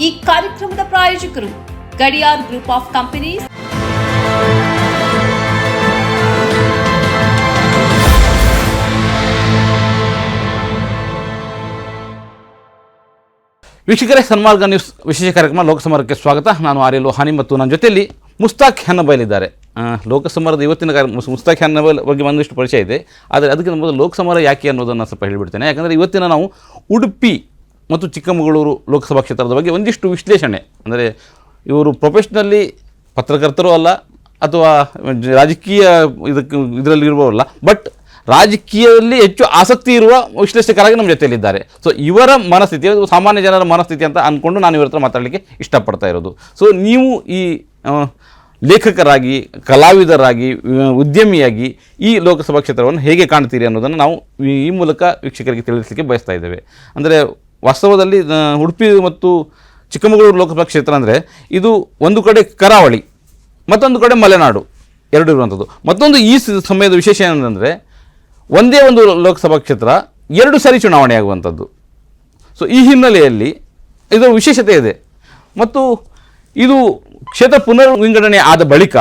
ಈ ಕಾರ್ಯಕ್ರಮದ ಪ್ರಾಯೋಜಕರು ಗಡಿಯಾರ್ ಗ್ರೂಪ್ ಆಫ್ ಕಂಪನೀಸ್. ವೀಕ್ಷಕರೇ, ಸನ್ಮಾರ್ಗ ನ್ಯೂಸ್ ವಿಶೇಷ ಕಾರ್ಯಕ್ರಮ ಲೋಕಸಮರಕ್ಕೆ ಸ್ವಾಗತ. ನಾನು ಆರ್ಯ ಲೋಹಾನಿ ಮತ್ತು ನನ್ನ ಜೊತೆಯಲ್ಲಿ ಮುಸ್ತಾಕ್ ಹೆನ್ನಬೈಲ್ ಇದ್ದಾರೆ. ಲೋಕಸಮರದ ಇವತ್ತಿನ ಕಾರ್ಯ ಮುಸ್- ಮುಸ್ತಾಕ್ ಹೆನ್ನಬೈಲ್ ಬಗ್ಗೆ ಒಂದಿಷ್ಟು ಪರಿಚಯ ಇದೆ. ಆದರೆ ಅದಕ್ಕಿಂತ ಮೊದಲು ಲೋಕಸಮರ ಯಾಕೆ ಅನ್ನೋದನ್ನು ಸ್ವಲ್ಪ ಹೇಳಿಬಿಡ್ತೇನೆ. ಯಾಕಂದರೆ ಇವತ್ತಿನ ನಾವು ಉಡುಪಿ ಮತ್ತು ಚಿಕ್ಕಮಗಳೂರು ಲೋಕಸಭಾ ಕ್ಷೇತ್ರದ ಬಗ್ಗೆ ಒಂದಿಷ್ಟು ವಿಶ್ಲೇಷಣೆ. ಅಂದರೆ ಇವರು ಪ್ರೊಫೆಷ್ನಲಿ ಪತ್ರಕರ್ತರೂ ಅಲ್ಲ, ಅಥವಾ ರಾಜಕೀಯ ಇದಕ್ಕೆ ಇದರಲ್ಲಿ ಇರುವವರಲ್ಲ ಬಟ್ ರಾಜಕೀಯದಲ್ಲಿ ಹೆಚ್ಚು ಆಸಕ್ತಿ ಇರುವ ವಿಶ್ಲೇಷಕರಾಗಿ ನಮ್ಮ ಜೊತೆಯಲ್ಲಿದ್ದಾರೆ. ಸೊ ಇವರ ಮನಸ್ಥಿತಿ ಸಾಮಾನ್ಯ ಜನರ ಮನಸ್ಥಿತಿ ಅಂತ ಅಂದ್ಕೊಂಡು ನಾನು ಇವರ ಹತ್ರ ಮಾತಾಡಲಿಕ್ಕೆ ಇಷ್ಟಪಡ್ತಾ ಇರೋದು. ಸೊ ನೀವು ಈ ಲೇಖಕರಾಗಿ, ಕಲಾವಿದರಾಗಿ ಉದ್ಯಮಿಯಾಗಿ ಈ ಲೋಕಸಭಾ ಕ್ಷೇತ್ರವನ್ನು ಹೇಗೆ ಕಾಣ್ತೀರಿ ಅನ್ನೋದನ್ನು ನಾವು ಈ ಮೂಲಕ ವೀಕ್ಷಕರಿಗೆ ತಿಳಿಸಲಿಕ್ಕೆ ಬಯಸ್ತಾ ಇದ್ದೇವೆ. ಅಂದರೆ ವಾಸ್ತವದಲ್ಲಿ ಉಡುಪಿ ಮತ್ತು ಚಿಕ್ಕಮಗಳೂರು ಲೋಕಸಭಾ ಕ್ಷೇತ್ರ ಅಂದರೆ ಇದು ಒಂದು ಕಡೆ ಕರಾವಳಿ, ಮತ್ತೊಂದು ಕಡೆ ಮಲೆನಾಡು, ಎರಡು ಇರುವಂಥದ್ದು ಮತ್ತೊಂದು ಈ ಸಮಯದ ವಿಶೇಷ ಏನಂದರೆ ಒಂದೇ ಒಂದು ಲೋಕಸಭಾ ಕ್ಷೇತ್ರ ಎರಡು ಸಾರಿ ಚುನಾವಣೆ ಆಗುವಂಥದ್ದು ಸೊ ಈ ಹಿನ್ನೆಲೆಯಲ್ಲಿ ಇದರ ವಿಶೇಷತೆ ಇದೆ. ಮತ್ತು ಇದು ಕ್ಷೇತ್ರ ಪುನರ್ ವಿಂಗಡಣೆ ಆದ ಬಳಿಕ,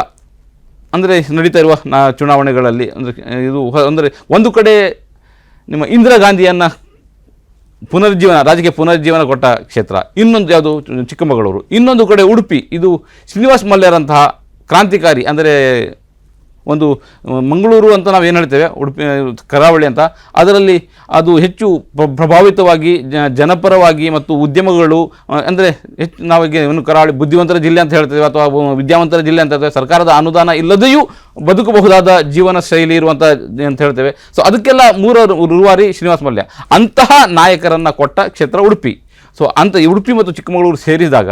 ಅಂದರೆ ನಡೀತಾ ಇರುವ ನಾ, ಚುನಾವಣೆಗಳಲ್ಲಿ, ಅಂದರೆ ಇದು ಅಂದರೆ ಒಂದು ಕಡೆ ನಿಮ್ಮ ಇಂದಿರಾ ಗಾಂಧಿಯನ್ನು ಪುನರುಜ್ಜೀವನ, ರಾಜಕೀಯ ಪುನರುಜ್ಜೀವನ ಕೊಟ್ಟ ಕ್ಷೇತ್ರ. ಇನ್ನೊಂದು ಯಾವುದು? ಚಿಕ್ಕಮಗಳೂರು. ಇನ್ನೊಂದು ಕಡೆ ಉಡುಪಿ. ಇದು ಶ್ರೀನಿವಾಸ್ ಮಲ್ಯರಂತಹ ಕ್ರಾಂತಿಕಾರಿ, ಅಂದರೆ ಒಂದು ಮಂಗಳೂರು ಅಂತ ನಾವು ಏನು ಹೇಳ್ತೇವೆ, ಉಡುಪಿ ಕರಾವಳಿ ಅಂತ, ಅದರಲ್ಲಿ ಅದು ಹೆಚ್ಚು ಪ್ರ- ಪ್ರಭಾವಿತವಾಗಿ ಜನಪರವಾಗಿ ಮತ್ತು ಉದ್ಯಮಗಳು ಅಂದರೆ ಹೆಚ್ಚು ನಾವೀಗ ಏನು ಕರಾವಳಿ, ಬುದ್ಧಿವಂತರ ಜಿಲ್ಲೆ ಅಂತ ಹೇಳ್ತೇವೆ, ಅಥವಾ ವಿದ್ಯಾವಂತರ ಜಿಲ್ಲೆ ಅಂತ ಹೇಳ್ತೇವೆ, ಸರ್ಕಾರದ ಅನುದಾನ ಇಲ್ಲದೆಯೂ ಬದುಕಬಹುದಾದ ಜೀವನ ಶೈಲಿ ಇರುವಂಥ ಅಂತ ಹೇಳ್ತೇವೆ. ಸೊ ಅದಕ್ಕೆಲ್ಲ ಮೂರ ರೂವಾರಿ ಶ್ರೀನಿವಾಸ ಮಲ್ಯ. ಅಂತಹ ನಾಯಕರನ್ನು ಕೊಟ್ಟ ಕ್ಷೇತ್ರ ಉಡುಪಿ. ಸೊ ಅಂತ ಉಡುಪಿ ಮತ್ತು ಚಿಕ್ಕಮಗಳೂರು ಸೇರಿದಾಗ,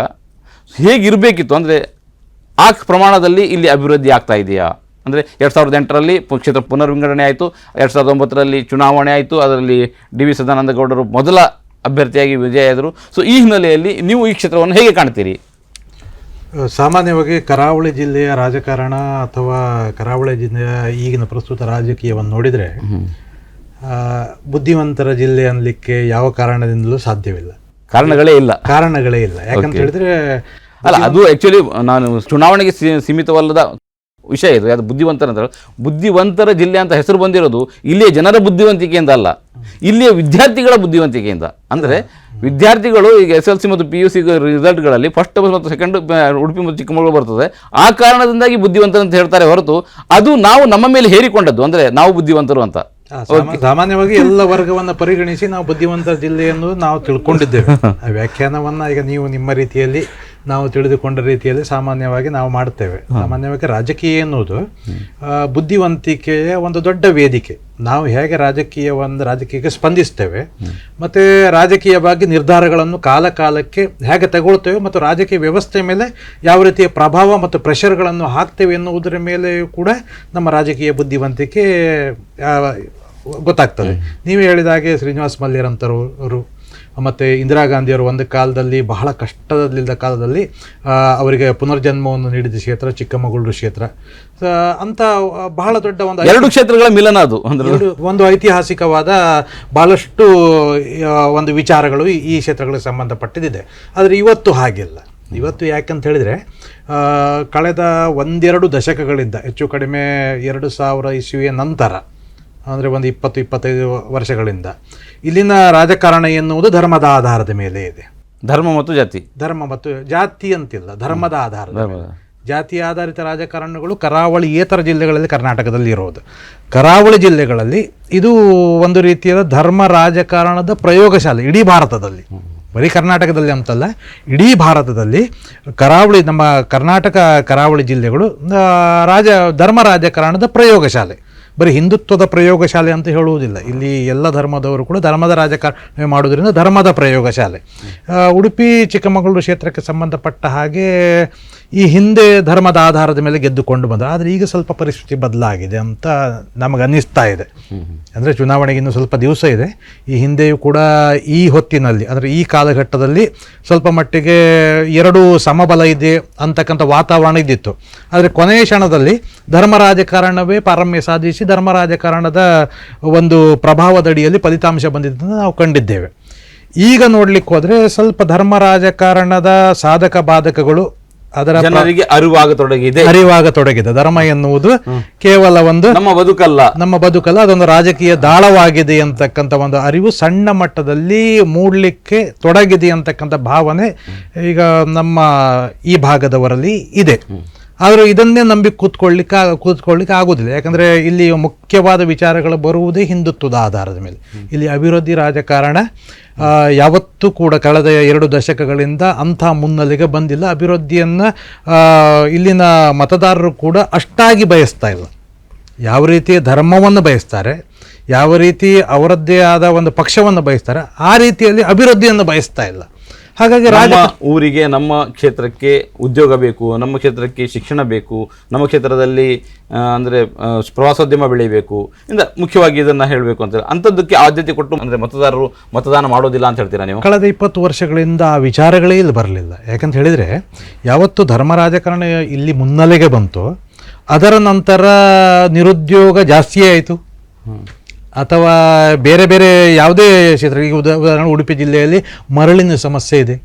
ಹೇಗಿರಬೇಕಿತ್ತು ಅಂದರೆ, ಆ ಪ್ರಮಾಣದಲ್ಲಿ ಇಲ್ಲಿ ಅಭಿವೃದ್ಧಿ ಆಗ್ತಾ ಇದೆಯಾ? ಅಂದರೆ ಎರಡು ಸಾವಿರದ ಎಂಟರಲ್ಲಿ ಕ್ಷೇತ್ರ ಪುನರ್ವಿಂಗಡಣೆ ಆಯಿತು ಎರಡು ಸಾವಿರದ ಒಂಬತ್ತರಲ್ಲಿ ಚುನಾವಣೆ ಆಯಿತು ಅದರಲ್ಲಿ ಡಿ ವಿ ಸದಾನಂದ ಗೌಡರು ಮೊದಲ ಅಭ್ಯರ್ಥಿಯಾಗಿ ವಿಜಯ ಆದರು. ಸೊ ಈ ಹಿನ್ನೆಲೆಯಲ್ಲಿ ನೀವು ಈ ಕ್ಷೇತ್ರವನ್ನು ಹೇಗೆ ಕಾಣ್ತೀರಿ? ಸಾಮಾನ್ಯವಾಗಿ ಕರಾವಳಿ ಜಿಲ್ಲೆಯ ರಾಜಕಾರಣ ಅಥವಾ ಕರಾವಳಿ ಜಿಲ್ಲೆಯ ಈಗಿನ ಪ್ರಸ್ತುತ ರಾಜಕೀಯವನ್ನು ನೋಡಿದರೆ ಬುದ್ಧಿವಂತರ ಜಿಲ್ಲೆ ಅನ್ನಲಿಕ್ಕೆ ಯಾವ ಕಾರಣದಿಂದಲೂ ಸಾಧ್ಯವಿಲ್ಲ. ಕಾರಣಗಳೇ ಇಲ್ಲ. ಕಾರಣಗಳೇ ಇಲ್ಲ. ಯಾಕಂತ ಹೇಳಿದ್ರೆ ಅಲ್ಲ ಅದು ಆ್ಯಕ್ಚುಲಿ ನಾನು ಚುನಾವಣೆಗೆ ಸೀಮಿತವಲ್ಲದ ವಿಷಯ ಇದು ಅದು ಬುದ್ಧಿವಂತರ ಅಂತ ಬುದ್ಧಿವಂತರ ಜಿಲ್ಲೆ ಅಂತ ಹೆಸರು ಬಂದಿರೋದು ಇಲ್ಲಿಯ ಜನರ ಬುದ್ಧಿವಂತಿಕೆಯಿಂದ ಅಲ್ಲ. ಇಲ್ಲಿಯ ವಿದ್ಯಾರ್ಥಿಗಳ ಬುದ್ಧಿವಂತಿಕೆಯಿಂದ. ಅಂದರೆ ವಿದ್ಯಾರ್ಥಿಗಳು ಈಗ ಎಸ್ ಎಲ್ ಸಿ ಮತ್ತು ಪಿ ಯು ಸಿ ರಿಸಲ್ಟ್ಗಳಲ್ಲಿ ಫಸ್ಟ್ ಮತ್ತು ಸೆಕೆಂಡ್ ಉಡುಪಿ ಮತ್ತು ಚಿಕ್ಕಮಗಳೂರು ಬರ್ತದೆ. ಆ ಕಾರಣದಿಂದಾಗಿ ಬುದ್ಧಿವಂತರು ಅಂತ ಹೇಳ್ತಾರೆ ಹೊರತು ಅದು ನಾವು ನಮ್ಮ ಮೇಲೆ ಹೇರಿಕೊಂಡದ್ದು ಅಂದರೆ ನಾವು ಬುದ್ಧಿವಂತರು ಅಂತ. ಸಾಮಾನ್ಯವಾಗಿ ಎಲ್ಲ ವರ್ಗವನ್ನ ಪರಿಗಣಿಸಿ ನಾವು ಬುದ್ಧಿವಂತ ಜಿಲ್ಲೆಯನ್ನು ನಾವು ತಿಳ್ಕೊಂಡಿದ್ದೇವೆ. ಆ ವ್ಯಾಖ್ಯಾನವನ್ನ ಈಗ ನೀವು ನಿಮ್ಮ ರೀತಿಯಲ್ಲಿ ನಾವು ತಿಳಿದುಕೊಂಡ ರೀತಿಯಲ್ಲಿ ಸಾಮಾನ್ಯವಾಗಿ ನಾವು ಮಾಡ್ತೇವೆ ಸಾಮಾನ್ಯವಾಗಿ ರಾಜಕೀಯ ಎನ್ನುವುದು ಬುದ್ಧಿವಂತಿಕೆಯ ಒಂದು ದೊಡ್ಡ ವೇದಿಕೆ. ನಾವು ಹೇಗೆ ರಾಜಕೀಯ ಒಂದು ರಾಜಕೀಯಕ್ಕೆ ಸ್ಪಂದಿಸ್ತೇವೆ ಮತ್ತೆ ರಾಜಕೀಯವಾಗಿ ನಿರ್ಧಾರಗಳನ್ನು ಕಾಲ ಕಾಲಕ್ಕೆ ಹೇಗೆ ತಗೊಳ್ತೇವೆ ಮತ್ತು ರಾಜಕೀಯ ವ್ಯವಸ್ಥೆ ಮೇಲೆ ಯಾವ ರೀತಿಯ ಪ್ರಭಾವ ಮತ್ತು ಪ್ರೆಷರ್ಗಳನ್ನು ಹಾಕ್ತೇವೆ ಎನ್ನುವುದರ ಮೇಲೆಯೂ ಕೂಡ ನಮ್ಮ ರಾಜಕೀಯ ಬುದ್ಧಿವಂತಿಕೆ ಗೊತ್ತಾಗ್ತದೆ. ನೀವು ಹೇಳಿದ ಹಾಗೆ ಶ್ರೀನಿವಾಸ್ ಮಲ್ಯರಂತರವರು ಮತ್ತು ಇಂದಿರಾ ಗಾಂಧಿಯವರು ಒಂದು ಕಾಲದಲ್ಲಿ ಬಹಳ ಕಷ್ಟದಲ್ಲಿದ್ದ ಕಾಲದಲ್ಲಿ ಅವರಿಗೆ ಪುನರ್ಜನ್ಮವನ್ನು ನೀಡಿದ ಕ್ಷೇತ್ರ ಚಿಕ್ಕಮಗಳೂರು ಕ್ಷೇತ್ರ. ಅಂತ ಬಹಳ ದೊಡ್ಡ ಒಂದು ಎರಡು ಕ್ಷೇತ್ರಗಳ ಮಿಲನ ಅದು ಒಂದು ಐತಿಹಾಸಿಕವಾದ ಬಹಳಷ್ಟು ಒಂದು ವಿಚಾರಗಳು ಈ- ಕ್ಷೇತ್ರಗಳಿಗೆ ಸಂಬಂಧಪಟ್ಟಿದ್ದಿದೆ ಆದರೆ ಇವತ್ತು ಹಾಗಿಲ್ಲ. ಇವತ್ತು ಯಾಕಂತ ಹೇಳಿದರೆ ಕಳೆದ ಒಂದೆರಡು ದಶಕಗಳಿಂದ ಹೆಚ್ಚು ಕಡಿಮೆ ಎರಡು ಸಾವಿರ ಇಸುವಿಯ ನಂತರ ಅಂದರೆ ಒಂದು ಇಪ್ಪತ್ತು ಇಪ್ಪತ್ತೈದು ವರ್ಷಗಳಿಂದ. ಇಲ್ಲಿನ ರಾಜಕಾರಣ ಎನ್ನುವುದು ಧರ್ಮದ ಆಧಾರದ ಮೇಲೆ ಇದೆ. ಧರ್ಮ ಮತ್ತು ಜಾತಿ. ಧರ್ಮ ಮತ್ತು ಜಾತಿ ಅಂತಿಲ್ಲ ಧರ್ಮದ ಆಧಾರದ ಮೇಲೆ. ಜಾತಿ ಆಧಾರಿತ ರಾಜಕಾರಣಗಳು ಕರಾವಳಿಯೇತರ ಜಿಲ್ಲೆಗಳಲ್ಲಿ ಕರ್ನಾಟಕದಲ್ಲಿ ಇರೋದು. ಕರಾವಳಿ ಜಿಲ್ಲೆಗಳಲ್ಲಿ ಇದು ಒಂದು ರೀತಿಯಾದ ಧರ್ಮ ರಾಜಕಾರಣದ ಪ್ರಯೋಗಶಾಲೆ ಇಡೀ ಭಾರತದಲ್ಲಿ. ಬರೀ ಕರ್ನಾಟಕದಲ್ಲಿ ಅಂತಲ್ಲ ಇಡೀ ಭಾರತದಲ್ಲಿ ಕರಾವಳಿ ನಮ್ಮ ಕರ್ನಾಟಕ ಕರಾವಳಿ ಜಿಲ್ಲೆಗಳು ರಾಜ ಧರ್ಮ ರಾಜಕಾರಣದ ಪ್ರಯೋಗಶಾಲೆ. ಬರೀ ಹಿಂದುತ್ವದ ಪ್ರಯೋಗಶಾಲೆ ಅಂತ ಹೇಳುವುದಿಲ್ಲ. ಇಲ್ಲಿ ಎಲ್ಲ ಧರ್ಮದವರು ಕೂಡ ಧರ್ಮದ ರಾಜಕಾರಣ ಮಾಡುವುದರಿಂದ ಧರ್ಮದ ಪ್ರಯೋಗಶಾಲೆ. ಉಡುಪಿ, ಚಿಕ್ಕಮಗಳೂರು ಕ್ಷೇತ್ರಕ್ಕೆ ಸಂಬಂಧಪಟ್ಟ ಹಾಗೆ ಈ ಹಿಂದೆ ಧರ್ಮದ ಆಧಾರದ ಮೇಲೆ ಗೆದ್ದುಕೊಂಡು ಬಂದರು. ಆದರೆ ಈಗ ಸ್ವಲ್ಪ ಪರಿಸ್ಥಿತಿ ಬದಲಾಗಿದೆ ಅಂತ ನಮಗೆ ಅನ್ನಿಸ್ತಾ ಇದೆ. ಅಂದರೆ ಚುನಾವಣೆಗೆ ಇನ್ನೂ ಸ್ವಲ್ಪ ದಿವಸ ಇದೆ. ಈ ಹಿಂದೆಯೂ ಕೂಡ ಈ ಹೊತ್ತಿನಲ್ಲಿ, ಅಂದರೆ ಈ ಕಾಲಘಟ್ಟದಲ್ಲಿ ಸ್ವಲ್ಪ ಮಟ್ಟಿಗೆ ಎರಡು ಸಮಬಲ ಇದೆ ಅಂತಕ್ಕಂಥ ವಾತಾವರಣ ಇದ್ದಿತ್ತು. ಆದರೆ ಕೊನೆಯ ಕ್ಷಣದಲ್ಲಿ ಧರ್ಮ ರಾಜಕಾರಣವೇ ಪಾರಮ್ಯ ಸಾಧಿಸಿ ಧರ್ಮ ರಾಜಕಾರಣದ ಒಂದು ಪ್ರಭಾವದಡಿಯಲ್ಲಿ ಫಲಿತಾಂಶ ಬಂದಿದ್ದನ್ನು ನಾವು ಕಂಡಿದ್ದೇವೆ. ಈಗ ನೋಡ್ಲಿಕ್ಕೆ ಹೋದರೆ ಸ್ವಲ್ಪ ಧರ್ಮ ರಾಜಕಾರಣದ ಸಾಧಕ ಬಾಧಕಗಳು ಅದರ ಜನರಿಗೆ ಅರಿವಾಗತೊಡಗಿದೆ ಅರಿವಾಗ ತೊಡಗಿದೆ. ಧರ್ಮ ಎನ್ನುವುದು ಕೇವಲ ಒಂದು ನಮ್ಮ ಬದುಕಲ್ಲ. ನಮ್ಮ ಬದುಕಲ್ಲ ಅದೊಂದು ರಾಜಕೀಯ ದಾಳವಾಗಿದೆ ಅಂತಕ್ಕಂಥ ಒಂದು ಅರಿವು ಸಣ್ಣ ಮಟ್ಟದಲ್ಲಿ ಮೂಡಲಿಕ್ಕೆ ತೊಡಗಿದೆ ಅಂತಕ್ಕಂಥ ಭಾವನೆ ಈಗ ನಮ್ಮ ಈ ಭಾಗದವರಲ್ಲಿ ಇದೆ. ಆದರೂ ಇದನ್ನೇ ನಂಬಿ ಕೂತ್ಕೊಳ್ಳಿಕ್ಕೆ ಕೂತ್ಕೊಳ್ಳಿಕ್ಕೆ ಆಗೋದಿಲ್ಲ ಯಾಕಂದರೆ ಇಲ್ಲಿ ಮುಖ್ಯವಾದ ವಿಚಾರಗಳು ಬರುವುದೇ ಹಿಂದುತ್ವದ ಆಧಾರದ ಮೇಲೆ. ಇಲ್ಲಿ ಅಭಿವೃದ್ಧಿ ರಾಜಕಾರಣ ಯಾವತ್ತೂ ಕೂಡ ಕಳೆದ ಎರಡು ದಶಕಗಳಿಂದ ಅಂಥ ಮುನ್ನೆಲೆಗೆ ಬಂದಿಲ್ಲ. ಅಭಿವೃದ್ಧಿಯನ್ನು ಇಲ್ಲಿನ ಮತದಾರರು ಕೂಡ ಅಷ್ಟಾಗಿ ಬಯಸ್ತಾ ಇಲ್ಲ. ಯಾವ ರೀತಿ ಧರ್ಮವನ್ನು ಬಯಸ್ತಾರೆ, ಯಾವ ರೀತಿ ಅವರದ್ದೇ ಆದ ಒಂದು ಪಕ್ಷವನ್ನು ಬಯಸ್ತಾರೆ, ಆ ರೀತಿಯಲ್ಲಿ ಅಭಿವೃದ್ಧಿಯನ್ನು ಬಯಸ್ತಾ ಇಲ್ಲ. ಹಾಗಾಗಿ ರಾಜ ನಮ್ಮ ಊರಿಗೆ ನಮ್ಮ ಕ್ಷೇತ್ರಕ್ಕೆ ಉದ್ಯೋಗ ಬೇಕು ನಮ್ಮ ಕ್ಷೇತ್ರಕ್ಕೆ ಶಿಕ್ಷಣ ಬೇಕು ನಮ್ಮ ಕ್ಷೇತ್ರದಲ್ಲಿ ಅಂದರೆ ಪ್ರವಾಸೋದ್ಯಮ ಬೆಳೀಬೇಕು ಇಂದ ಮುಖ್ಯವಾಗಿ ಇದನ್ನು ಹೇಳಬೇಕು ಅಂತ ಅಂಥದ್ದಕ್ಕೆ ಆದ್ಯತೆ ಕೊಟ್ಟು ಅಂದರೆ ಮತದಾರರು ಮತದಾನ ಮಾಡೋದಿಲ್ಲ ಅಂತ ಹೇಳ್ತೀರಾ ನೀವು? ಕಳೆದ ಇಪ್ಪತ್ತು ವರ್ಷಗಳಿಂದ ಆ ವಿಚಾರಗಳೇ ಇಲ್ಲಿ ಬರಲಿಲ್ಲ. ಯಾಕಂತ ಹೇಳಿದರೆ ಯಾವತ್ತು ಧರ್ಮ ರಾಜಕಾರಣ ಇಲ್ಲಿ ಮುನ್ನೆಲೆಗೆ ಬಂತು ಅದರ ನಂತರ ನಿರುದ್ಯೋಗ ಜಾಸ್ತಿಯೇ ಆಯಿತು. ಅಥವಾ ಬೇರೆ ಬೇರೆ ಯಾವುದೇ ಕ್ಷೇತ್ರ ಈಗ ಉದಾ ಉದಾಹರಣೆ ಉಡುಪಿ ಜಿಲ್ಲೆಯಲ್ಲಿ ಮರಳಿನ ಸಮಸ್ಯೆ ಇದೆ.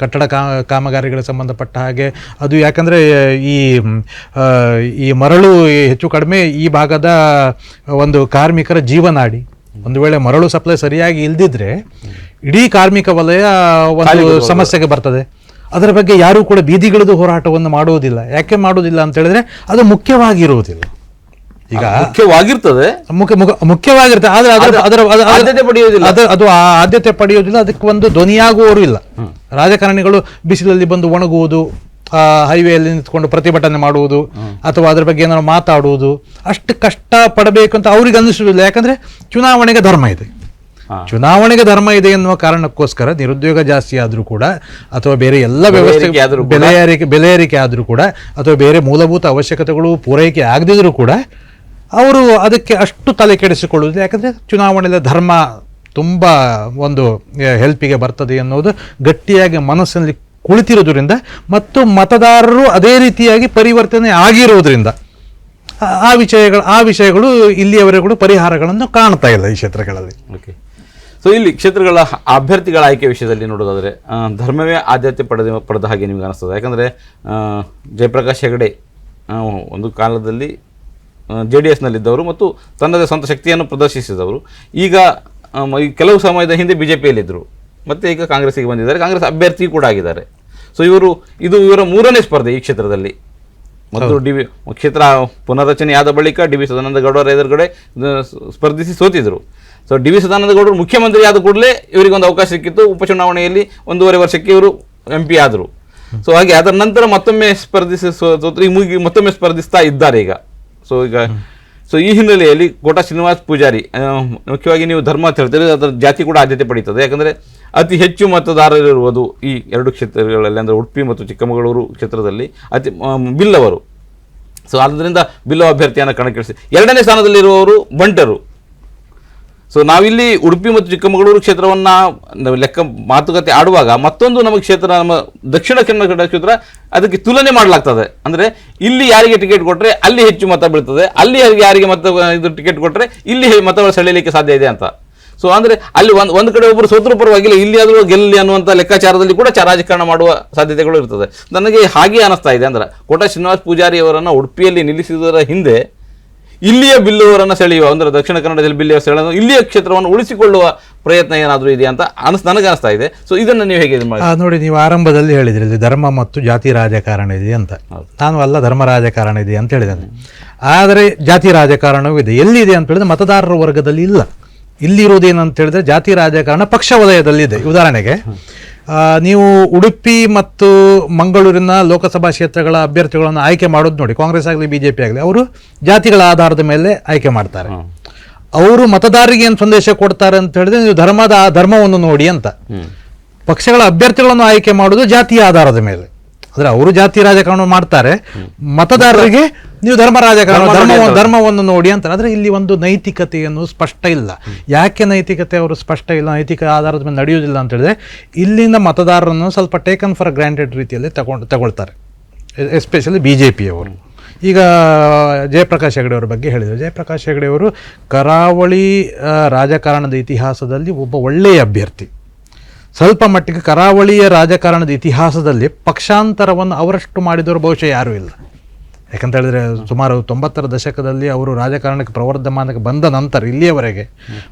ಕಟ್ಟಡ ಕಾ ಕಾಮಗಾರಿಗಳಿಗೆ ಸಂಬಂಧಪಟ್ಟ ಹಾಗೆ. ಅದು ಯಾಕಂದರೆ ಈ ಈ ಮರಳು ಹೆಚ್ಚು ಕಡಿಮೆ ಈ ಭಾಗದ ಒಂದು ಕಾರ್ಮಿಕರ ಜೀವನಾಡಿ ಒಂದು ವೇಳೆ ಮರಳು ಸಪ್ಲೈ ಸರಿಯಾಗಿ ಇಲ್ದಿದ್ರೆ ಇಡೀ ಕಾರ್ಮಿಕ ವಲಯ ಒಂದು ಸಮಸ್ಯೆಗೆ ಬರ್ತದೆ. ಅದರ ಬಗ್ಗೆ ಯಾರೂ ಕೂಡ ಬೀದಿಗಿಳಿದು ಹೋರಾಟವನ್ನು ಮಾಡುವುದಿಲ್ಲ ಯಾಕೆ ಮಾಡುವುದಿಲ್ಲ ಅಂತ ಹೇಳಿದ್ರೆ ಅದು ಮುಖ್ಯವಾಗಿರುವುದಿಲ್ಲ. ಈಗ ಮುಖ್ಯವಾಗಿರ್ತದೆ. ಮುಖ್ಯ ಮುಖ್ಯ- ಮುಖ್ಯವಾಗಿರುತ್ತೆ. ಆದರೆ ಅದರ ಆದ್ಯತೆ ಪಡೆಯುವುದಿಲ್ಲ. ಅದು ಅದು ಆ ಆದ್ಯತೆ ಪಡೆಯುವುದಿಲ್ಲ. ಅದಕ್ಕೆ ಒಂದು ಧ್ವನಿಯಾಗುವವರು ಇಲ್ಲ. ರಾಜಕಾರಣಿಗಳು ಬಿಸಿಲಲ್ಲಿ ಬಂದು ಒಣಗುವುದು ಆ, ಹೈವೇಯಲ್ಲಿ ನಿಂತ್ಕೊಂಡು ಪ್ರತಿಭಟನೆ ಮಾಡುವುದು ಅಥವಾ ಅದ್ರ ಬಗ್ಗೆ ಏನಾದ್ರು ಮಾತಾಡುವುದು ಅಷ್ಟು ಕಷ್ಟ ಪಡಬೇಕು ಅಂತ ಅವ್ರಿಗೆ ಅನ್ನಿಸುವುದಿಲ್ಲ. ಯಾಕಂದ್ರೆ ಚುನಾವಣೆಗೆ ಧರ್ಮ ಇದೆ. ಚುನಾವಣೆಗೆ ಧರ್ಮ ಇದೆ ಎನ್ನುವ ಕಾರಣಕ್ಕೋಸ್ಕರ ನಿರುದ್ಯೋಗ ಜಾಸ್ತಿ ಆದರೂ ಕೂಡ ಅಥವಾ ಬೇರೆ ಎಲ್ಲ ವ್ಯವಸ್ಥೆ ಬೆಲೆ ಏರಿಕೆ ಬೆಲೆ ಏರಿಕೆ ಆದರೂ ಕೂಡ ಅಥವಾ ಬೇರೆ ಮೂಲಭೂತ ಅವಶ್ಯಕತೆಗಳು ಪೂರೈಕೆ ಆಗದಿದ್ರೂ ಕೂಡ ಅವರು ಅದಕ್ಕೆ ಅಷ್ಟು ತಲೆ ಕೆಡಿಸಿಕೊಳ್ಳುವುದಿಲ್ಲ. ಯಾಕಂದರೆ ಚುನಾವಣೆಯಲ್ಲಿ ಧರ್ಮ ತುಂಬ ಒಂದು ಹೆಲ್ಪಿಗೆ ಬರ್ತದೆ ಅನ್ನೋದು ಗಟ್ಟಿಯಾಗಿ ಮನಸ್ಸಿನಲ್ಲಿ ಕುಳಿತಿರೋದ್ರಿಂದ ಮತ್ತು ಮತದಾರರು ಅದೇ ರೀತಿಯಾಗಿ ಪರಿವರ್ತನೆ ಆಗಿರುವುದರಿಂದ ಆ- ಆ ವಿಷಯಗಳು ಆ ವಿಷಯಗಳು ಇಲ್ಲಿಯವರೆಗೂ ಪರಿಹಾರಗಳನ್ನು ಕಾಣ್ತಾ ಇಲ್ಲ ಈ ಕ್ಷೇತ್ರಗಳಲ್ಲಿ. ಓಕೆ. ಸೊ ಇಲ್ಲಿ ಕ್ಷೇತ್ರಗಳ ಅಭ್ಯರ್ಥಿಗಳ ಆಯ್ಕೆ ವಿಷಯದಲ್ಲಿ ನೋಡೋದಾದರೆ ಧರ್ಮವೇ ಆದ್ಯತೆ ಪಡೆದ ಪಡೆದ ಹಾಗೆ ನಿಮಗೆ ಅನಿಸ್ತದೆ. ಯಾಕಂದರೆ ಜಯಪ್ರಕಾಶ್ ಹೆಗಡೆ ಒಂದು ಕಾಲದಲ್ಲಿ ಜೆ ಡಿ ಎಸ್ನಲ್ಲಿದ್ದವರು ಮತ್ತು ತನ್ನದೇ ಸ್ವಂತ ಶಕ್ತಿಯನ್ನು ಪ್ರದರ್ಶಿಸಿದವರು. ಈಗ ಈ ಕೆಲವು ಸಮಯದ ಹಿಂದೆ ಬಿ ಜೆ ಪಿಯಲ್ಲಿದ್ದರು ಮತ್ತು ಈಗ ಕಾಂಗ್ರೆಸ್ಸಿಗೆ ಬಂದಿದ್ದಾರೆ. ಕಾಂಗ್ರೆಸ್ ಅಭ್ಯರ್ಥಿ ಕೂಡ ಆಗಿದ್ದಾರೆ. ಸೊ ಇವರು ಇದು ಇವರ ಮೂರನೇ ಸ್ಪರ್ಧೆ ಈ ಕ್ಷೇತ್ರದಲ್ಲಿ. ಮತ್ತು ಡಿ ವಿ ಕ್ಷೇತ್ರ ಪುನರ್ರಚನೆ ಆದ ಬಳಿಕ ಡಿ ವಿ ಸದಾನಂದ ಗೌಡರ ಎದುರುಗಡೆ ಸ್ಪರ್ಧಿಸಿ ಸೋತಿದ್ರು. ಸೊ ಡಿ ವಿ ಸದಾನಂದ ಗೌಡರು ಮುಖ್ಯಮಂತ್ರಿ ಆದ ಕೂಡಲೇ ಇವರಿಗೆ ಒಂದು ಅವಕಾಶ ಸಿಕ್ಕಿತ್ತು. ಉಪಚುನಾವಣೆಯಲ್ಲಿ ಒಂದೂವರೆ ವರ್ಷಕ್ಕೆ ಇವರು ಎಂ ಪಿ ಆದರು. ಸೊ ಹಾಗೆ ಅದರ ನಂತರ ಮತ್ತೊಮ್ಮೆ ಸ್ಪರ್ಧಿಸಿ ಸೋ- ಈ ಮುಗಿ ಮತ್ತೊಮ್ಮೆ ಸ್ಪರ್ಧಿಸ್ತಾ ಇದ್ದಾರೆ ಈಗ. ಸೊ ಈಗ ಸೊ ಈ ಹಿನ್ನೆಲೆಯಲ್ಲಿ ಕೋಟ ಶ್ರೀನಿವಾಸ್ ಪೂಜಾರಿ ಮುಖ್ಯವಾಗಿ ನೀವು ಧರ್ಮ ಅಂತ ಹೇಳ್ತೀರಿ, ಅದರ ಜಾತಿ ಕೂಡ ಆದ್ಯತೆ ಪಡೀತದೆ. ಯಾಕಂದರೆ ಅತಿ ಹೆಚ್ಚು ಮತದಾರರಿರುವುದು ಈ ಎರಡು ಕ್ಷೇತ್ರಗಳಲ್ಲಿ, ಅಂದರೆ ಉಡುಪಿ ಮತ್ತು ಚಿಕ್ಕಮಗಳೂರು ಕ್ಷೇತ್ರದಲ್ಲಿ ಅತಿ ಬಿಲ್ಲವರು. ಸೊ ಆದ್ದರಿಂದ ಬಿಲ್ಲವ ಅಭ್ಯರ್ಥಿಯನ್ನು ಕಣಕ್ಕಿಳಿಸಿ. ಎರಡನೇ ಸ್ಥಾನದಲ್ಲಿರುವವರು ಬಂಟರು. ಸೊ ನಾವಿಲ್ಲಿ ಉಡುಪಿ ಮತ್ತು ಚಿಕ್ಕಮಗಳೂರು ಕ್ಷೇತ್ರವನ್ನು ಲೆಕ್ಕ ಮಾತುಕತೆ ಆಡುವಾಗ ಮತ್ತೊಂದು ನಮ್ಮ ಕ್ಷೇತ್ರ, ನಮ್ಮ ದಕ್ಷಿಣ ಕನ್ನಡ ಕ್ಷೇತ್ರ ಅದಕ್ಕೆ ತುಲನೆ ಮಾಡಲಾಗ್ತದೆ. ಅಂದರೆ ಇಲ್ಲಿ ಯಾರಿಗೆ ಟಿಕೆಟ್ ಕೊಟ್ಟರೆ ಅಲ್ಲಿ ಹೆಚ್ಚು ಮತ ಬೀಳ್ತದೆ, ಅಲ್ಲಿ ಯಾರಿಗೆ ಮತ, ಇದು ಟಿಕೆಟ್ ಕೊಟ್ಟರೆ ಇಲ್ಲಿ ಮತಗಳು ಸೆಳೆಯಲಿಕ್ಕೆ ಸಾಧ್ಯ ಇದೆ ಅಂತ. ಸೊ ಅಂದರೆ ಅಲ್ಲಿ ಒಂದು ಒಂದು ಕಡೆ ಒಬ್ಬರು ಸೋತರು ಪರವಾಗಿಲ್ಲ, ಇಲ್ಲಿ ಆದರೂ ಗೆಲ್ಲಿ ಅನ್ನುವಂಥ ಲೆಕ್ಕಾಚಾರದಲ್ಲಿ ಕೂಡ ರಾಜಕಾರಣ ಮಾಡುವ ಸಾಧ್ಯತೆಗಳು ಇರ್ತದೆ. ನನಗೆ ಹಾಗೆ ಅನಿಸ್ತಾ ಇದೆ ಅಂದ್ರೆ ಕೋಟಾ ಶ್ರೀನಿವಾಸ್ ಪೂಜಾರಿ ಅವರನ್ನು ಉಡುಪಿಯಲ್ಲಿ ನಿಲ್ಲಿಸಿದರ ಹಿಂದೆ ಇಲ್ಲಿಯ ಬಿಲ್ಲುವರನ್ನು ಸೆಳೆಯುವ ಅಂದರೆ ದಕ್ಷಿಣ ಕನ್ನಡದಲ್ಲಿ ಬಿಲ್ಲಿಯ ಸೆಳೆದು ಇಲ್ಲಿಯ ಕ್ಷೇತ್ರವನ್ನು ಉಳಿಸಿಕೊಳ್ಳುವ ಪ್ರಯತ್ನ ಏನಾದರೂ ಇದೆಯಾ ಅಂತ ಅನಿಸ್ ನನಗೆ ಅನಿಸ್ತಾ ಇದೆ. ಸೊ ಇದನ್ನು ನೀವು ಹೇಗೆ ನೋಡಿ ನೀವು ಆರಂಭದಲ್ಲಿ ಹೇಳಿದ್ರಿ ಇಲ್ಲಿ ಧರ್ಮ ಮತ್ತು ಜಾತಿ ರಾಜಕಾರಣ ಇದೆ ಅಂತ. ನಾನು ಅಲ್ಲ ಧರ್ಮ ರಾಜಕಾರಣ ಇದೆ ಅಂತ ಹೇಳಿದ್ದೇನೆ. ಆದರೆ ಜಾತಿ ರಾಜಕಾರಣವೂ ಇದೆ. ಎಲ್ಲಿದೆ ಅಂತ ಹೇಳಿದ್ರೆ ಮತದಾರರ ವರ್ಗದಲ್ಲಿ ಇಲ್ಲ. ಇಲ್ಲಿರುವುದೇನಂತ ಹೇಳಿದ್ರೆ ಜಾತಿ ರಾಜಕಾರಣ ಪಕ್ಷ ವಲಯದಲ್ಲಿದೆ ಉದಾಹರಣೆಗೆ ನೀವು ಉಡುಪಿ ಮತ್ತು ಮಂಗಳೂರಿನ ಲೋಕಸಭಾ ಕ್ಷೇತ್ರಗಳ ಅಭ್ಯರ್ಥಿಗಳನ್ನು ಆಯ್ಕೆ ಮಾಡೋದು ನೋಡಿ. ಕಾಂಗ್ರೆಸ್ ಆಗಲಿ ಬಿ ಜೆ ಪಿ ಆಗಲಿ ಅವರು ಜಾತಿಗಳ ಆಧಾರದ ಮೇಲೆ ಆಯ್ಕೆ ಮಾಡ್ತಾರೆ. ಅವರು ಮತದಾರರಿಗೆ ಏನು ಸಂದೇಶ ಕೊಡ್ತಾರೆ ಅಂತ ಹೇಳಿದ್ರೆ ನೀವು ಧರ್ಮದ ಆ ಧರ್ಮವನ್ನು ನೋಡಿ ಅಂತ. ಪಕ್ಷಗಳ ಅಭ್ಯರ್ಥಿಗಳನ್ನು ಆಯ್ಕೆ ಮಾಡೋದು ಜಾತಿಯ ಆಧಾರದ ಮೇಲೆ. ಅಂದ್ರೆ ಅವರು ಜಾತಿ ರಾಜಕಾರಣ ಮಾಡ್ತಾರೆ. ಮತದಾರರಿಗೆ ನೀವು ಧರ್ಮ ರಾಜಕಾರಣ ಧರ್ಮ ಧರ್ಮವನ್ನು ನೋಡಿ ಅಂತ ಆದ್ರೆ ಇಲ್ಲಿ ಒಂದು ನೈತಿಕತೆಯನ್ನು ಸ್ಪಷ್ಟ ಇಲ್ಲ. ಯಾಕೆ ನೈತಿಕತೆ ಅವರು ಸ್ಪಷ್ಟ ಇಲ್ಲ? ನೈತಿಕ ಆಧಾರದ ಮೇಲೆ ನಡೆಯುವುದಿಲ್ಲ ಅಂತ ಹೇಳಿದ್ರೆ ಇಲ್ಲಿಂದ ಮತದಾರರನ್ನು ಸ್ವಲ್ಪ ಟೇಕನ್ ಫಾರ್ ಗ್ರಾಂಟೆಡ್ ರೀತಿಯಲ್ಲಿ ತಗೊಂಡು ತಗೊಳ್ತಾರೆ. ಎಸ್ಪೆಷಲಿ ಬಿ ಜೆ ಪಿಯವರು ಈಗ ಜಯಪ್ರಕಾಶ್ ಹೆಗಡೆ ಅವರ ಬಗ್ಗೆ ಹೇಳಿದರು ಜಯಪ್ರಕಾಶ್ ಹೆಗಡೆ ಅವರು ಕರಾವಳಿ ರಾಜಕಾರಣದ ಇತಿಹಾಸದಲ್ಲಿ ಒಬ್ಬ ಒಳ್ಳೆಯ ಅಭ್ಯರ್ಥಿ. ಸ್ವಲ್ಪ ಮಟ್ಟಿಗೆ ಕರಾವಳಿಯ ರಾಜಕಾರಣದ ಇತಿಹಾಸದಲ್ಲಿ ಪಕ್ಷಾಂತರವನ್ನು ಅವರಷ್ಟು ಮಾಡಿದವರು ಬಹುಶಃ ಯಾರೂ ಇಲ್ಲ. ಯಾಕಂತ ಹೇಳಿದ್ರೆ ಸುಮಾರು ತೊಂಬತ್ತರ ದಶಕದಲ್ಲಿ ಅವರು ರಾಜಕಾರಣಕ್ಕೆ ಪ್ರವರ್ಧಮಾನಕ್ಕೆ ಬಂದ ನಂತರ ಇಲ್ಲಿಯವರೆಗೆ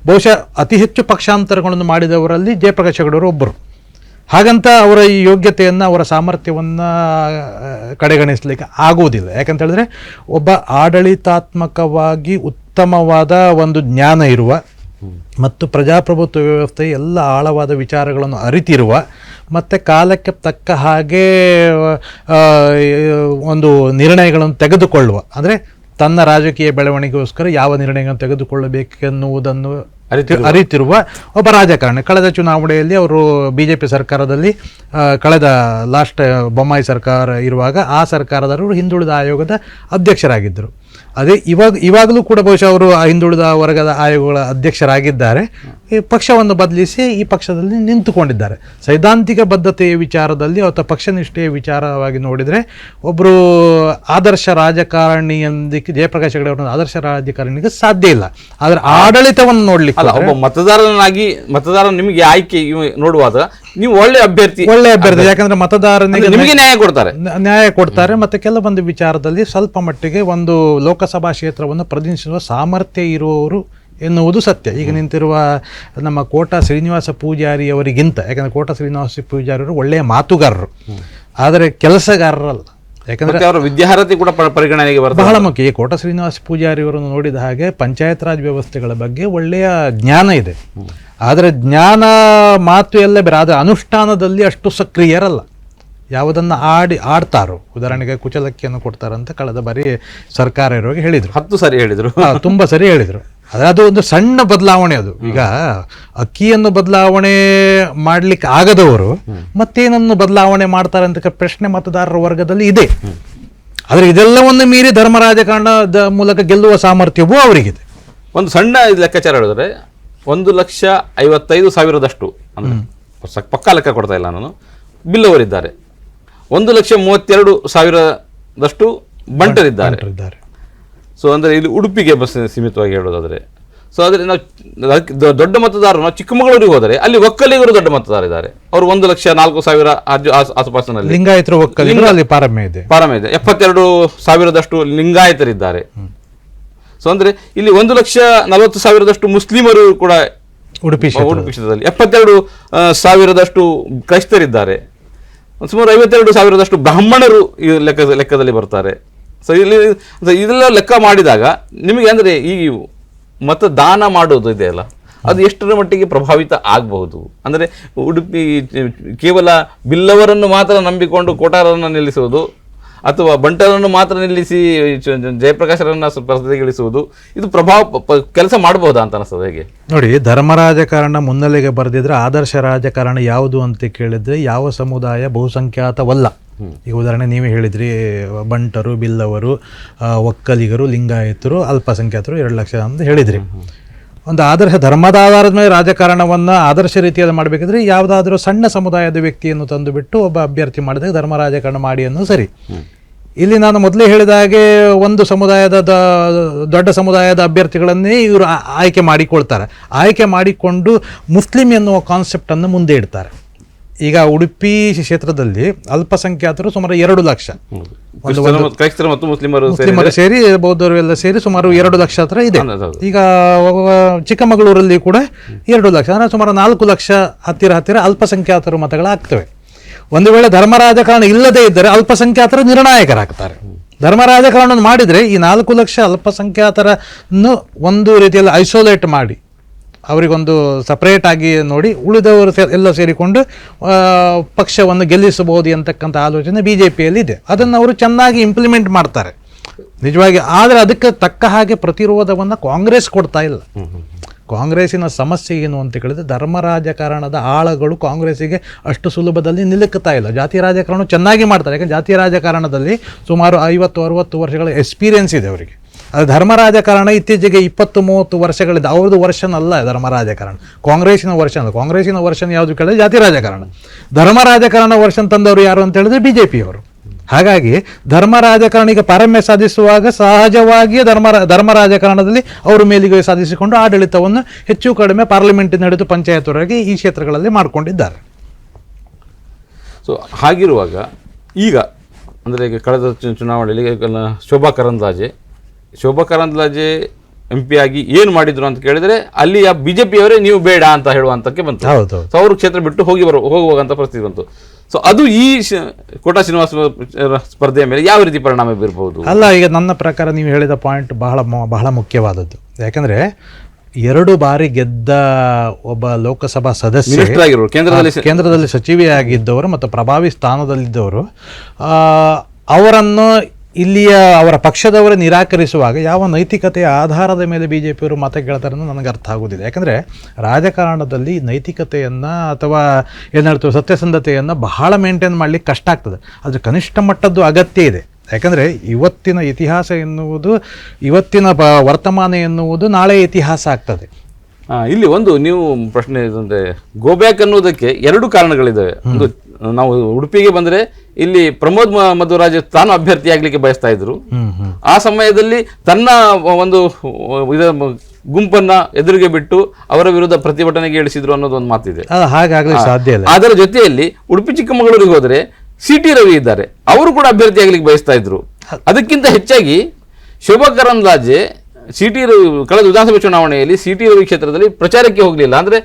ಬಹುಶಃ ಅತಿ ಹೆಚ್ಚು ಪಕ್ಷಾಂತರಗಳನ್ನು ಮಾಡಿದವರಲ್ಲಿ ಜಯಪ್ರಕಾಶ್ ಒಬ್ಬರು. ಹಾಗಂತ ಅವರ ಈ ಯೋಗ್ಯತೆಯನ್ನು ಅವರ ಸಾಮರ್ಥ್ಯವನ್ನು ಕಡೆಗಣಿಸಲಿಕ್ಕೆ ಆಗುವುದಿಲ್ಲ. ಯಾಕಂತ ಹೇಳಿದ್ರೆ ಒಬ್ಬ ಆಡಳಿತಾತ್ಮಕವಾಗಿ ಉತ್ತಮವಾದ ಒಂದು ಜ್ಞಾನ ಇರುವ ಮತ್ತು ಪ್ರಜಾಪ್ರಭುತ್ವ ವ್ಯವಸ್ಥೆ ಎಲ್ಲ ಆಳವಾದ ವಿಚಾರಗಳನ್ನು ಅರಿತಿರುವ ಮತ್ತು ಕಾಲಕ್ಕೆ ತಕ್ಕ ಹಾಗೆ ಒಂದು ನಿರ್ಣಯಗಳನ್ನು ತೆಗೆದುಕೊಳ್ಳುವ. ಅಂದರೆ ತನ್ನ ರಾಜಕೀಯ ಬೆಳವಣಿಗೆಗೋಸ್ಕರ ಯಾವ ನಿರ್ಣಯಗಳನ್ನು ತೆಗೆದುಕೊಳ್ಳಬೇಕೆನ್ನುವುದನ್ನು ಅರಿತು ಅರಿತಿರುವ ಒಬ್ಬ ರಾಜಕಾರಣಿ. ಕಳೆದ ಚುನಾವಣೆಯಲ್ಲಿ ಅವರು ಬಿ ಜೆ ಪಿ ಸರ್ಕಾರದಲ್ಲಿ ಕಳೆದ ಲಾಸ್ಟ್ ಬೊಮ್ಮಾಯಿ ಸರ್ಕಾರ ಇರುವಾಗ ಆ ಸರ್ಕಾರದವರು ಹಿಂದುಳಿದ ಆಯೋಗದ ಅಧ್ಯಕ್ಷರಾಗಿದ್ದರು. ಅದೇ ಇವಾಗ ಇವಾಗಲೂ ಕೂಡ ಬಹುಶಃ ಅವರು ಆ ಹಿಂದುಳಿದ ವರ್ಗದ ಆಯೋಗಗಳ ಅಧ್ಯಕ್ಷರಾಗಿದ್ದಾರೆ. ಈ ಪಕ್ಷವನ್ನು ಬದಲಿಸಿ ಈ ಪಕ್ಷದಲ್ಲಿ ನಿಂತುಕೊಂಡಿದ್ದಾರೆ. ಸೈದ್ಧಾಂತಿಕ ಬದ್ಧತೆಯ ವಿಚಾರದಲ್ಲಿ ಅಥವಾ ಪಕ್ಷನಿಷ್ಠೆಯ ವಿಚಾರವಾಗಿ ನೋಡಿದರೆ ಒಬ್ಬರು ಆದರ್ಶ ರಾಜಕಾರಣಿಯೊಂದಿಗೆ ಜಯಪ್ರಕಾಶ್ ಹೆಗಡೆ ಅವರ ಆದರ್ಶ ರಾಜಕಾರಣಿಗೆ ಸಾಧ್ಯ ಇಲ್ಲ. ಆದರೆ ಆಡಳಿತವನ್ನು ನೋಡಲಿಕ್ಕೆ ಒಬ್ಬ ಮತದಾರನಾಗಿ ಮತದಾರ ನಿಮಗೆ ಆಯ್ಕೆ ನೋಡುವಾಗ ನೀವು ಒಳ್ಳೆ ಅಭ್ಯರ್ಥಿ. ಒಳ್ಳೆ ಅಭ್ಯರ್ಥಿ. ಯಾಕಂದ್ರೆ ಮತದಾರನಿಗೆ ನಿಮಗೆ ನ್ಯಾಯ ಕೊಡ್ತಾರೆ. ನ್ಯಾಯ ಕೊಡ್ತಾರೆ ಮತ್ತೆ ಕೆಲವೊಂದು ವಿಚಾರದಲ್ಲಿ ಸ್ವಲ್ಪ ಮಟ್ಟಿಗೆ ಒಂದು ಲೋಕಸಭಾ ಕ್ಷೇತ್ರವನ್ನು ಪ್ರತಿನಿಧಿಸುವ ಸಾಮರ್ಥ್ಯ ಇರುವವರು ಎನ್ನುವುದು ಸತ್ಯ. ಈಗ ನಿಂತಿರುವ ನಮ್ಮ ಕೋಟ ಶ್ರೀನಿವಾಸ ಪೂಜಾರಿ ಅವರಿಗಿಂತ ಯಾಕಂದ್ರೆ ಕೋಟ ಶ್ರೀನಿವಾಸ ಪೂಜಾರಿ ಅವರು ಒಳ್ಳೆಯ ಮಾತುಗಾರರು. ಆದರೆ ಕೆಲಸಗಾರರಲ್ಲ. ಯಾಕಂದ್ರೆ ಅವರ ವಿದ್ಯಾರ್ಹತೆ ಕೂಡ ಪರಿಗಣನೆಗೆ ಬರ್ತದೆ. ಬಹಳ ಮುಖ್ಯ. ಈ ಕೋಟ ಶ್ರೀನಿವಾಸ ಪೂಜಾರಿ ಅವರನ್ನು ನೋಡಿದ ಹಾಗೆ ಪಂಚಾಯತ್ ರಾಜ್ ವ್ಯವಸ್ಥೆಗಳ ಬಗ್ಗೆ ಒಳ್ಳೆಯ ಜ್ಞಾನ ಇದೆ. ಆದರೆ ಜ್ಞಾನ ಮಾತು ಎಲ್ಲ ಬೇರೆ. ಆದರೆ ಅನುಷ್ಠಾನದಲ್ಲಿ ಅಷ್ಟು ಸಕ್ರಿಯರಲ್ಲ. ಯಾವುದನ್ನು ಆಡಿ ಆಡ್ತಾರೋ. ಉದಾಹರಣೆಗೆ ಕುಚಲಕ್ಕಿಯನ್ನು ಕೊಡ್ತಾರಂತ ಕಳೆದ ಬಾರಿ ಸರ್ಕಾರ ಇರುವಾಗ ಹೇಳಿದರು. ಹತ್ತು ಸರಿ ಹೇಳಿದರು. ತುಂಬ ಸರಿ ಹೇಳಿದರು. ಆದರೆ ಅದು ಒಂದು ಸಣ್ಣ ಬದಲಾವಣೆ ಅದು. ಈಗ ಅಕ್ಕಿಯನ್ನು ಬದಲಾವಣೆ ಮಾಡ್ಲಿಕ್ಕೆ ಆಗದವರು ಮತ್ತೇನನ್ನು ಬದಲಾವಣೆ ಮಾಡ್ತಾರೆ ಅಂತ ಪ್ರಶ್ನೆ ಮತದಾರರ ವರ್ಗದಲ್ಲಿ ಇದೆ. ಆದರೆ ಇದೆಲ್ಲವನ್ನು ಮೀರಿ ಧರ್ಮ ರಾಜಕಾರಣದ ಮೂಲಕ ಗೆಲ್ಲುವ ಸಾಮರ್ಥ್ಯವೂ ಅವರಿಗಿದೆ. ಒಂದು ಸಣ್ಣ ಲೆಕ್ಕಾಚಾರ ಹೇಳಿದ್ರೆ ಒಂದು ಲಕ್ಷ ಐವತ್ತೈದು ಸಾವಿರದಷ್ಟು ಅಂದ್ರೆ ಪಕ್ಕಾ ಲೆಕ್ಕ ಕೊಡ್ತಾ ಇಲ್ಲ ನಾನು. ಬಿಲ್ಲವರಿದ್ದಾರೆ. ಒಂದು ಲಕ್ಷ ಮೂವತ್ತೆರಡು ಸಾವಿರದಷ್ಟು ಬಂಟರಿದ್ದಾರೆ. ಸೊ ಅಂದರೆ ಇಲ್ಲಿ ಉಡುಪಿಗೆ ಬಸ್ ಸೀಮಿತವಾಗಿ ಹೇಳೋದಾದರೆ. ಸೊ ಆದರೆ ನಾವು ದೊಡ್ಡ ಮತದಾರರು ನಾವು ಚಿಕ್ಕಮಗಳೂರಿಗೆ ಹೋದರೆ ಅಲ್ಲಿ ಒಕ್ಕಲಿಗರು ದೊಡ್ಡ ಮತದಾರ ಇದ್ದಾರೆ. ಅವರು ಒಂದು ಲಕ್ಷ ನಾಲ್ಕು ಸಾವಿರ ಆಸುಪಾಸಿನಲ್ಲಿ. ಲಿಂಗಾಯತರು ಒಕ್ಕಲಿಗರು ಅಲ್ಲಿ ಪಾರಮ್ಯ ಇದೆ. ಪಾರಮ್ಯ ಇದೆ. ಎಪ್ಪತ್ತೆರಡು ಸಾವಿರದಷ್ಟು ಲಿಂಗಾಯತರಿದ್ದಾರೆ. ಸೊ ಅಂದರೆ ಇಲ್ಲಿ ಒಂದು ಲಕ್ಷ ನಲವತ್ತು ಸಾವಿರದಷ್ಟು ಮುಸ್ಲಿಮರು ಕೂಡ ಉಡುಪಿ ಉಡುಪಿ ಕ್ಷೇತ್ರದಲ್ಲಿ. ಎಪ್ಪತ್ತೆರಡು ಸಾವಿರದಷ್ಟು ಕ್ರೈಸ್ತರಿದ್ದಾರೆ. ಸುಮಾರು ಐವತ್ತೆರಡು ಸಾವಿರದಷ್ಟು ಬ್ರಾಹ್ಮಣರು ಈ ಲೆಕ್ಕ ಲೆಕ್ಕದಲ್ಲಿ ಬರ್ತಾರೆ. ಸೊ ಇಲ್ಲಿ ಇದೆಲ್ಲ ಲೆಕ್ಕ ಮಾಡಿದಾಗ ನಿಮಗೆ ಅಂದರೆ ಈ ಮತದಾನ ಮಾಡೋದು ಇದೆಯಲ್ಲ ಅದು ಎಷ್ಟರ ಮಟ್ಟಿಗೆ ಪ್ರಭಾವಿತ ಆಗಬಹುದು? ಅಂದರೆ ಉಡುಪಿ ಕೇವಲ ಬಿಲ್ಲವರನ್ನು ಮಾತ್ರ ನಂಬಿಕೊಂಡು ಕೋಟಾರನ್ನು ನಿಲ್ಲಿಸುವುದು ಅಥವಾ ಬಂಟರನ್ನು ಮಾತ್ರ ನಿಲ್ಲಿಸಿ ಜಯಪ್ರಕಾಶರನ್ನು ಸ್ಪರ್ಧೆಗಿಳಿಸುವುದು ಇದು ಪ್ರಭಾವ ಕೆಲಸ ಮಾಡಬಹುದಾ ಅಂತ ಅನಿಸ್ತದೆ ಹೇಗೆ? ನೋಡಿ ಧರ್ಮ ರಾಜಕಾರಣ ಮುನ್ನೆಲೆಗೆ ಬರೆದಿದ್ರೆ ಆದರ್ಶ ರಾಜಕಾರಣ ಯಾವುದು ಅಂತ ಕೇಳಿದ್ರೆ ಯಾವ ಸಮುದಾಯ ಬಹುಸಂಖ್ಯಾತವಲ್ಲ. ಈಗ ಉದಾಹರಣೆ ನೀವೇ ಹೇಳಿದ್ರಿ ಬಂಟರು ಬಿಲ್ಲವರು ಒಕ್ಕಲಿಗರು ಲಿಂಗಾಯತರು ಅಲ್ಪಸಂಖ್ಯಾತರು ಎರಡು ಲಕ್ಷ ಅಂತ ಹೇಳಿದ್ರಿ. ಒಂದು ಆದರ್ಶ ಧರ್ಮದ ಆಧಾರದ ಮೇಲೆ ರಾಜಕಾರಣವನ್ನು ಆದರ್ಶ ರೀತಿಯಲ್ಲಿ ಮಾಡಬೇಕಿದ್ರೆ ಯಾವುದಾದ್ರೂ ಸಣ್ಣ ಸಮುದಾಯದ ವ್ಯಕ್ತಿಯನ್ನು ತಂದುಬಿಟ್ಟು ಒಬ್ಬ ಅಭ್ಯರ್ಥಿ ಮಾಡಿದಾಗ ಧರ್ಮ ರಾಜಕಾರಣ ಮಾಡಿ ಅನ್ನೋ ಸರಿ. ಇಲ್ಲಿ ನಾನು ಮೊದಲೇ ಹೇಳಿದ ಹಾಗೆ ಒಂದು ಸಮುದಾಯದ ದೊಡ್ಡ ಸಮುದಾಯದ ಅಭ್ಯರ್ಥಿಗಳನ್ನೇ ಇವರು ಆಯ್ಕೆ ಮಾಡಿಕೊಳ್ತಾರೆ. ಆಯ್ಕೆ ಮಾಡಿಕೊಂಡು ಮುಸ್ಲಿಂ ಎನ್ನುವ ಕಾನ್ಸೆಪ್ಟನ್ನು ಮುಂದೆ ಇಡ್ತಾರೆ. ಈಗ ಉಡುಪಿ ಕ್ಷೇತ್ರದಲ್ಲಿ ಅಲ್ಪಸಂಖ್ಯಾತರು ಸುಮಾರು ಎರಡು ಲಕ್ಷ. ಕ್ರಿಸ್ತರು ಮತ್ತು- ಮುಸ್ಲಿಮರು ಸೇರಿ ಮುಸ್ಲಿಮರು ಸೇರಿ ಬೌದ್ಧರು ಎಲ್ಲ ಸೇರಿ ಸುಮಾರು ಎರಡು ಲಕ್ಷ ಹತ್ರ ಇದೆ. ಈಗ ಚಿಕ್ಕಮಗಳೂರಲ್ಲಿ ಕೂಡ ಎರಡು ಲಕ್ಷ ಅಂದರೆ ಸುಮಾರು ನಾಲ್ಕು ಲಕ್ಷ ಹತ್ತಿರ ಹತ್ತಿರ ಅಲ್ಪಸಂಖ್ಯಾತರು ಮತಗಳಾಗ್ತವೆ ಒಂದು ವೇಳೆ ಧರ್ಮ ರಾಜಕಾರಣ ಇಲ್ಲದೇ ಇದ್ದರೆ ಅಲ್ಪಸಂಖ್ಯಾತರು ನಿರ್ಣಾಯಕರಾಗ್ತಾರೆ. ಧರ್ಮ ರಾಜಕಾರಣ ಮಾಡಿದರೆ ಈ ನಾಲ್ಕು ಲಕ್ಷ ಅಲ್ಪಸಂಖ್ಯಾತರನ್ನು ಒಂದು ರೀತಿಯಲ್ಲಿ ಐಸೋಲೇಟ್ ಮಾಡಿ ಅವರಿಗೊಂದು ಸಪ್ರೇಟ್ ಆಗಿ ನೋಡಿ ಉಳಿದವರು ಎಲ್ಲ ಸೇರಿಕೊಂಡು ಪಕ್ಷವನ್ನು ಗೆಲ್ಲಿಸಬಹುದು ಅಂತಕ್ಕಂಥ ಆಲೋಚನೆ ಬಿ ಜೆ ಪಿಯಲ್ಲಿ ಇದೆ ಅದನ್ನು ಅವರು ಚೆನ್ನಾಗಿ ಇಂಪ್ಲಿಮೆಂಟ್ ಮಾಡ್ತಾರೆ. ನಿಜವಾಗಿ ಆದರೆ ಅದಕ್ಕೆ ತಕ್ಕ ಹಾಗೆ ಪ್ರತಿರೋಧವನ್ನು ಕಾಂಗ್ರೆಸ್ ಕೊಡ್ತಾ ಇಲ್ಲ. ಕಾಂಗ್ರೆಸ್ಸಿನ ಸಮಸ್ಯೆ ಏನು ಅಂತ ಕೇಳಿದ್ರೆ ಧರ್ಮ ರಾಜಕಾರಣದ ಆಳಗಳು ಕಾಂಗ್ರೆಸ್ಸಿಗೆ ಅಷ್ಟು ಸುಲಭದಲ್ಲಿ ನಿಲುಕ್ತಾ ಇಲ್ಲ. ಜಾತಿ ರಾಜಕಾರಣ ಚೆನ್ನಾಗಿ ಮಾಡ್ತಾರೆ. ಯಾಕಂದ್ರೆ ಜಾತಿ ರಾಜಕಾರಣದಲ್ಲಿ ಸುಮಾರು ಐವತ್ತು, ಅರುವತ್ತು ವರ್ಷಗಳ ಎಕ್ಸ್ಪೀರಿಯೆನ್ಸ್ ಇದೆ ಅವರಿಗೆ. ಅದು ಧರ್ಮ ರಾಜಕಾರಣ ಇತ್ತೀಚೆಗೆ ಇಪ್ಪತ್ತು ಮೂವತ್ತು ವರ್ಷಗಳಿಂದ. ಅವ್ರದ್ದು ವರ್ಷನ್ ಅಲ್ಲ ಧರ್ಮ ರಾಜಕಾರಣ ಕಾಂಗ್ರೆಸ್ಸಿನ ವರ್ಷನ್ ಅಲ್ಲ. ಕಾಂಗ್ರೆಸ್ಸಿನ ವರ್ಷನ್ ಯಾವುದು ಕೇಳಿದ್ರೆ ಜಾತಿ ರಾಜಕಾರಣ. ಧರ್ಮ ರಾಜಕಾರಣ ವರ್ಷನ್ ತಂದವರು ಯಾರು ಅಂತ ಹೇಳಿದ್ರೆ ಬಿ ಜೆ ಪಿಯವರು ಹಾಗಾಗಿ ಧರ್ಮ ರಾಜಕಾರಣಿಗೆ ಪಾರಮ್ಯ ಸಾಧಿಸುವಾಗ ಸಹಜವಾಗಿಯೇ ಧರ್ಮ ಧರ್ಮ ರಾಜಕಾರಣದಲ್ಲಿ ಅವರು ಮೇಲಿಗೆ ಸಾಧಿಸಿಕೊಂಡು ಆಡಳಿತವನ್ನು ಹೆಚ್ಚು ಕಡಿಮೆ ಪಾರ್ಲಿಮೆಂಟಿನ ಹಿಡಿದು ಪಂಚಾಯತ್ವರೆಗೆ ಈ ಕ್ಷೇತ್ರಗಳಲ್ಲಿ ಮಾಡಿಕೊಂಡಿದ್ದಾರೆ. ಸೊ ಹಾಗಿರುವಾಗ ಈಗ ಅಂದರೆ ಈಗ ಕಳೆದ ಚುನಾವಣೆಯಲ್ಲಿ ಶೋಭಾ ಕರಂದ್ಲಾಜೆ ಶೋಭಾ ಕರಂದ್ಲಾಜೆ ಎಂ ಪಿ ಆಗಿ ಏನು ಮಾಡಿದ್ರು ಅಂತ ಕೇಳಿದರೆ ಅಲ್ಲಿಯ ಬಿ ಜೆ ಪಿಯವರೇ ನೀವು ಬೇಡ ಅಂತ ಹೇಳುವಂತಕ್ಕೆ ಬಂತು. ಹೌದು. ಸೊ ಅವರು ಕ್ಷೇತ್ರ ಬಿಟ್ಟು ಹೋಗಿ ಬರೋ ಹೋಗುವಂಥ ಪರಿಸ್ಥಿತಿ ಬಂತು. ಸೊ ಅದು ಈ ಕೋಟಾ ಶ್ರೀನಿವಾಸ ಸ್ಪರ್ಧೆಯ ಮೇಲೆ ಯಾವ ರೀತಿ ಪರಿಣಾಮ ಬೀರಬಹುದು? ಅಲ್ಲ ಈಗ ನನ್ನ ಪ್ರಕಾರ ನೀವು ಹೇಳಿದ ಪಾಯಿಂಟ್ ಬಹಳ ಬಹಳ ಮುಖ್ಯವಾದದ್ದು. ಯಾಕಂದ್ರೆ ಎರಡು ಬಾರಿ ಗೆದ್ದ ಒಬ್ಬ ಲೋಕಸಭಾ ಸದಸ್ಯ ಕೇಂದ್ರದಲ್ಲಿ ಕೇಂದ್ರದಲ್ಲಿ ಸಚಿವೆಯಾಗಿದ್ದವರು ಮತ್ತು ಪ್ರಭಾವಿ ಸ್ಥಾನದಲ್ಲಿದ್ದವರು ಅವರನ್ನು ಇಲ್ಲಿಯ ಅವರ ಪಕ್ಷದವರೇ ನಿರಾಕರಿಸುವಾಗ ಯಾವ ನೈತಿಕತೆಯ ಆಧಾರದ ಮೇಲೆ ಬಿ ಜೆ ಪಿಯವರು ಮತ ಕೇಳ್ತಾರೆ ನನಗೆ ಅರ್ಥ ಆಗೋದಿಲ್ಲ. ಯಾಕಂದರೆ ರಾಜಕಾರಣದಲ್ಲಿ ನೈತಿಕತೆಯನ್ನು ಅಥವಾ ಏನು ಹೇಳ್ತೀವಿ ಸತ್ಯಸಂಧತೆಯನ್ನು ಬಹಳ ಮೇಂಟೈನ್ ಮಾಡಲಿಕ್ಕೆ ಕಷ್ಟ ಆಗ್ತದೆ. ಅದು ಕನಿಷ್ಠ ಮಟ್ಟದ್ದು ಅಗತ್ಯ ಇದೆ. ಯಾಕಂದರೆ ಇವತ್ತಿನ ಇತಿಹಾಸ ಎನ್ನುವುದು ಇವತ್ತಿನ ಬ ವರ್ತಮಾನ ಎನ್ನುವುದು ನಾಳೆ ಇತಿಹಾಸ ಆಗ್ತದೆ. ಇಲ್ಲಿ ಒಂದು ನೀವು ಪ್ರಶ್ನೆ ಗೋ ಗೋಬ್ಯಾಕ್ ಅನ್ನೋದಕ್ಕೆ ಎರಡು ಕಾರಣಗಳಿದ್ದಾವೆ. ಒಂದು ನಾವು ಉಡುಪಿಗೆ ಬಂದ್ರೆ ಇಲ್ಲಿ ಪ್ರಮೋದ್ ಮಧುರಾಜ್ ತಾನು ಅಭ್ಯರ್ಥಿ ಆಗ್ಲಿಕ್ಕೆ ಬಯಸ್ತಾ ಇದ್ರು. ಆ ಸಮಯದಲ್ಲಿ ತನ್ನ ಒಂದು ಗುಂಪನ್ನ ಎದುರಿಗೆ ಬಿಟ್ಟು ಅವರ ವಿರುದ್ಧ ಪ್ರತಿಭಟನೆಗೆ ಇಳಿಸಿದ್ರು ಅನ್ನೋದು ಒಂದು ಮಾತಿದೆ. ಸಾಧ್ಯ ಇಲ್ಲ. ಅದರ ಜೊತೆಯಲ್ಲಿ ಉಡುಪಿ ಚಿಕ್ಕಮಗಳೂರಿಗೆ ಹೋದ್ರೆ ಸಿ ಟಿ ರವಿ ಇದ್ದಾರೆ. ಅವರು ಕೂಡ ಅಭ್ಯರ್ಥಿ ಆಗ್ಲಿಕ್ಕೆ ಬಯಸ್ತಾ ಇದ್ರು. ಅದಕ್ಕಿಂತ ಹೆಚ್ಚಾಗಿ ಶೋಭಾ ಕರಂದ್ಲಾಜೆ ಸಿ ಟಿ ರವಿ ಕಳೆದ ವಿಧಾನಸಭೆ ಚುನಾವಣೆಯಲ್ಲಿ ಸಿ ಟಿ ರವಿ ಕ್ಷೇತ್ರದಲ್ಲಿ ಪ್ರಚಾರಕ್ಕೆ ಹೋಗಲಿಲ್ಲ. ಅಂದ್ರೆ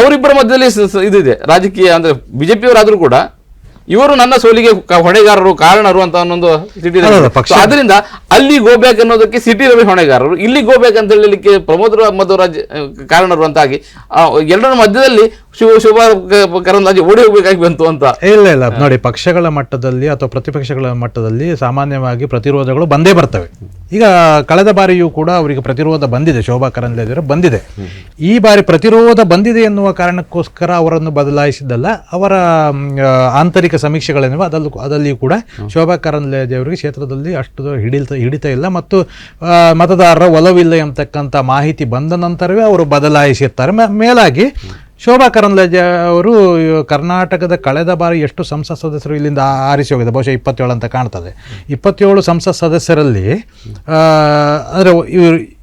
ಅವರಿಬ್ಬರ ಮಧ್ಯದಲ್ಲಿ ಇದಿದೆ. ರಾಜಕೀಯ ಅಂದ್ರೆ ಬಿಜೆಪಿಯವರಾದ್ರೂ ಕೂಡ ಇವರು ನನ್ನ ಸೋಲಿಗೆ ಹೊಣೆಗಾರರು ಕಾರಣರು ಅಂತ ಅನ್ನೊಂದು ಸಿಟಿ ಅದರಿಂದ ಅಲ್ಲಿ ಗೋಬ್ಯಾಕ್ ಅನ್ನೋದಕ್ಕೆ ಸಿಟಿ ರವಿ ಹೊಣೆಗಾರರು ಇಲ್ಲಿ ಗೋಬ್ಯಾಕ್ ಅಂತ ಹೇಳಲಿಕ್ಕೆ ಪ್ರಮೋದ್ ಮಧುರಾಜ್ ಕಾರಣರು ಅಂತಾಗಿ ಎಲ್ಲರ ಮಧ್ಯದಲ್ಲಿ ಶಿವ ಶೋಭಾ ಕರಂದ್ಲಾಜೆ ಓಡಿ ಹೋಗ್ಬೇಕಾಗಿ ಬಂತು ಅಂತ. ಇಲ್ಲ ಇಲ್ಲ. ನೋಡಿ ಪಕ್ಷಗಳ ಮಟ್ಟದಲ್ಲಿ ಅಥವಾ ಪ್ರತಿಪಕ್ಷಗಳ ಮಟ್ಟದಲ್ಲಿ ಸಾಮಾನ್ಯವಾಗಿ ಪ್ರತಿರೋಧಗಳು ಬಂದೇ ಬರ್ತವೆ. ಈಗ ಕಳೆದ ಬಾರಿಯೂ ಕೂಡ ಅವರಿಗೆ ಪ್ರತಿರೋಧ ಬಂದಿದೆ. ಶೋಭಾ ಕರಂದ್ಲಾಜೆ ಬಂದಿದೆ. ಈ ಬಾರಿ ಪ್ರತಿರೋಧ ಬಂದಿದೆ ಎನ್ನುವ ಕಾರಣಕ್ಕೋಸ್ಕರ ಅವರನ್ನು ಬದಲಾಯಿಸಿದ್ದಲ್ಲ ಅವರ ಆಂತರಿಕ ಸಮೀಕ್ಷೆಗಳೇನಿವೆ ಅದಲ್ಲೂ ಅದಲ್ಲಿಯೂ ಕೂಡ ಶೋಭಾ ಕರಂದ್ಲಾಜೆ ಅವರಿಗೆ ಕ್ಷೇತ್ರದಲ್ಲಿ ಅಷ್ಟು ಹಿಡಿತ ಹಿಡಿತ ಇಲ್ಲ ಮತ್ತು ಮತದಾರರ ಒಲವಿಲ್ಲ ಎಂಬತಕ್ಕಂಥ ಮಾಹಿತಿ ಬಂದ ನಂತರವೇ ಅವರು ಬದಲಾಯಿಸಿರ್ತಾರೆ. ಮೇ- ಮೇಲಾಗಿ ಶೋಭಾ ಕರಂದ್ಲಾಜೆ ಅವರು ಕರ್ನಾಟಕದ ಕಳೆದ ಬಾರಿ ಎಷ್ಟು ಸಂಸತ್ ಸದಸ್ಯರು ಇಲ್ಲಿಂದ ಆರಿಸಿ ಹೋಗಿದೆ ಬಹುಶಃ ಇಪ್ಪತ್ತೇಳು ಅಂತ ಕಾಣ್ತದೆ. ಇಪ್ಪತ್ತೇಳು ಸಂಸತ್ ಸದಸ್ಯರಲ್ಲಿ ಅಂದರೆ ಇವರು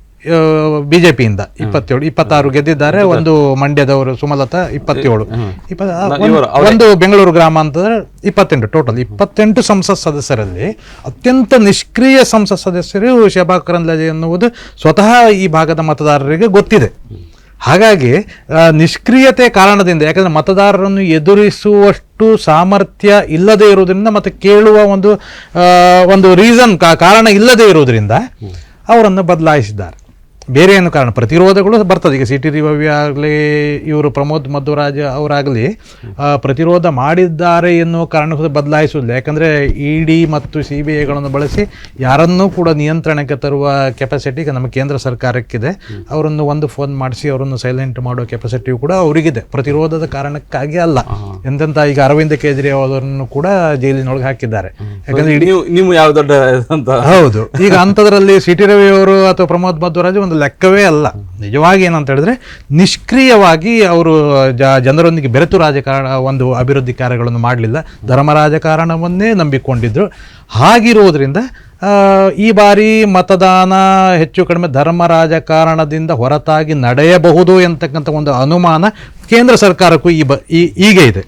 ಬಿ ಜೆ ಪಿಯಿಂದ ಇಪ್ಪತ್ತೇಳು ಇಪ್ಪತ್ತಾರು ಗೆದ್ದಿದ್ದಾರೆ. ಒಂದು ಮಂಡ್ಯದವರು ಸುಮಲತಾ ಇಪ್ಪತ್ತೇಳು. ಇಪ್ಪ ಒಂದು- ಬೆಂಗಳೂರು ಗ್ರಾಮ ಅಂತಂದ್ರೆ ಇಪ್ಪತ್ತೆಂಟು ಟೋಟಲ್ ಇಪ್ಪತ್ತೆಂಟು ಸಂಸತ್ ಸದಸ್ಯರಲ್ಲಿ ಅತ್ಯಂತ ನಿಷ್ಕ್ರಿಯ ಸಂಸತ್ ಸದಸ್ಯರು ಶೋಭಾ ಕರಂದ್ಲಾಜೆ ಎನ್ನುವುದು ಸ್ವತಃ ಈ ಭಾಗದ ಮತದಾರರಿಗೆ ಗೊತ್ತಿದೆ. ಹಾಗಾಗಿ ನಿಷ್ಕ್ರಿಯತೆ ಕಾರಣದಿಂದ ಯಾಕಂದರೆ ಮತದಾರರನ್ನು ಎದುರಿಸುವಷ್ಟು ಸಾಮರ್ಥ್ಯ ಇಲ್ಲದೇ ಇರುವುದರಿಂದ ಮತ್ತು ಕೇಳುವ ಒಂದು ಒಂದು ರೀಸನ್ ಕಾರಣ ಇಲ್ಲದೇ ಇರುವುದರಿಂದ ಅವರನ್ನು ಬದಲಾಯಿಸಿದ್ದಾರೆ. ಬೇರೆ ಏನು ಕಾರಣ? ಪ್ರತಿರೋಧಗಳು ಬರ್ತದೆ. ಈಗ ಸಿ ಟಿ ರವಿ ಆಗಲಿ ಇವರು ಪ್ರಮೋದ್ ಮಧ್ವರಾಜ್ ಅವರಾಗಲಿ ಪ್ರತಿರೋಧ ಮಾಡಿದ್ದಾರೆ ಎನ್ನುವ ಕಾರಣಕ್ಕೂ ಬದಲಾಯಿಸುವುದಿಲ್ಲ. ಯಾಕಂದರೆ ಇ ಡಿ ಮತ್ತು ಸಿ ಬಿ ಐಗಳನ್ನು ಬಳಸಿ ಯಾರನ್ನೂ ಕೂಡ ನಿಯಂತ್ರಣಕ್ಕೆ ತರುವ ಕೆಪಾಸಿಟಿ ಈಗ ನಮ್ಮ ಕೇಂದ್ರ ಸರ್ಕಾರಕ್ಕಿದೆ. ಅವರನ್ನು ಒಂದು ಫೋನ್ ಮಾಡಿಸಿ ಅವರನ್ನು ಸೈಲೆಂಟ್ ಮಾಡೋ ಕೆಪಾಸಿಟಿಯು ಕೂಡ ಅವರಿಗಿದೆ. ಪ್ರತಿರೋಧದ ಕಾರಣಕ್ಕಾಗಿ ಅಲ್ಲ. ಎಂತೆಂಥ ಈಗ ಅರವಿಂದ ಕೇಜ್ರಿವಾಲ್ ಅವರನ್ನು ಕೂಡ ಜೈಲಿನೊಳಗೆ ಹಾಕಿದ್ದಾರೆ. ಯಾಕಂದ್ರೆ ನೀವು ಯಾವ ದೊಡ್ಡ ಅಂತ ಹೌದು. ಈಗ ಅಂಥದ್ರಲ್ಲಿ ಸಿ ಟಿ ರವಿ ಅವರು ಅಥವಾ ಪ್ರಮೋದ್ ಮಧ್ವರಾಜ್ ಒಂದು ಲೆಕ್ಕವೇ ಅಲ್ಲ. ನಿಜವಾಗಿ ಏನಂತ ಹೇಳಿದ್ರೆ ನಿಷ್ಕ್ರಿಯವಾಗಿ ಅವರು ಜನರೊಂದಿಗೆ ಬೆರೆತು ರಾಜಕಾರಣ, ಒಂದು ಅಭಿವೃದ್ಧಿ ಕಾರ್ಯಗಳನ್ನು ಮಾಡಲಿಲ್ಲ. ಧರ್ಮ ರಾಜಕಾರಣವನ್ನೇ ನಂಬಿಕೊಂಡಿದ್ದರು ಹಾಗಿರುವುದರಿಂದ ಈ ಬಾರಿ ಮತದಾನ ಹೆಚ್ಚು ಕಡಿಮೆ ಧರ್ಮ ರಾಜಕಾರಣದಿಂದ ಹೊರತಾಗಿ ನಡೆಯಬಹುದು ಎಂತಕ್ಕಂಥ ಒಂದು ಅನುಮಾನ ಕೇಂದ್ರ ಸರ್ಕಾರಕ್ಕೂ ಈ ಬ ಈಗ ಇದೆ.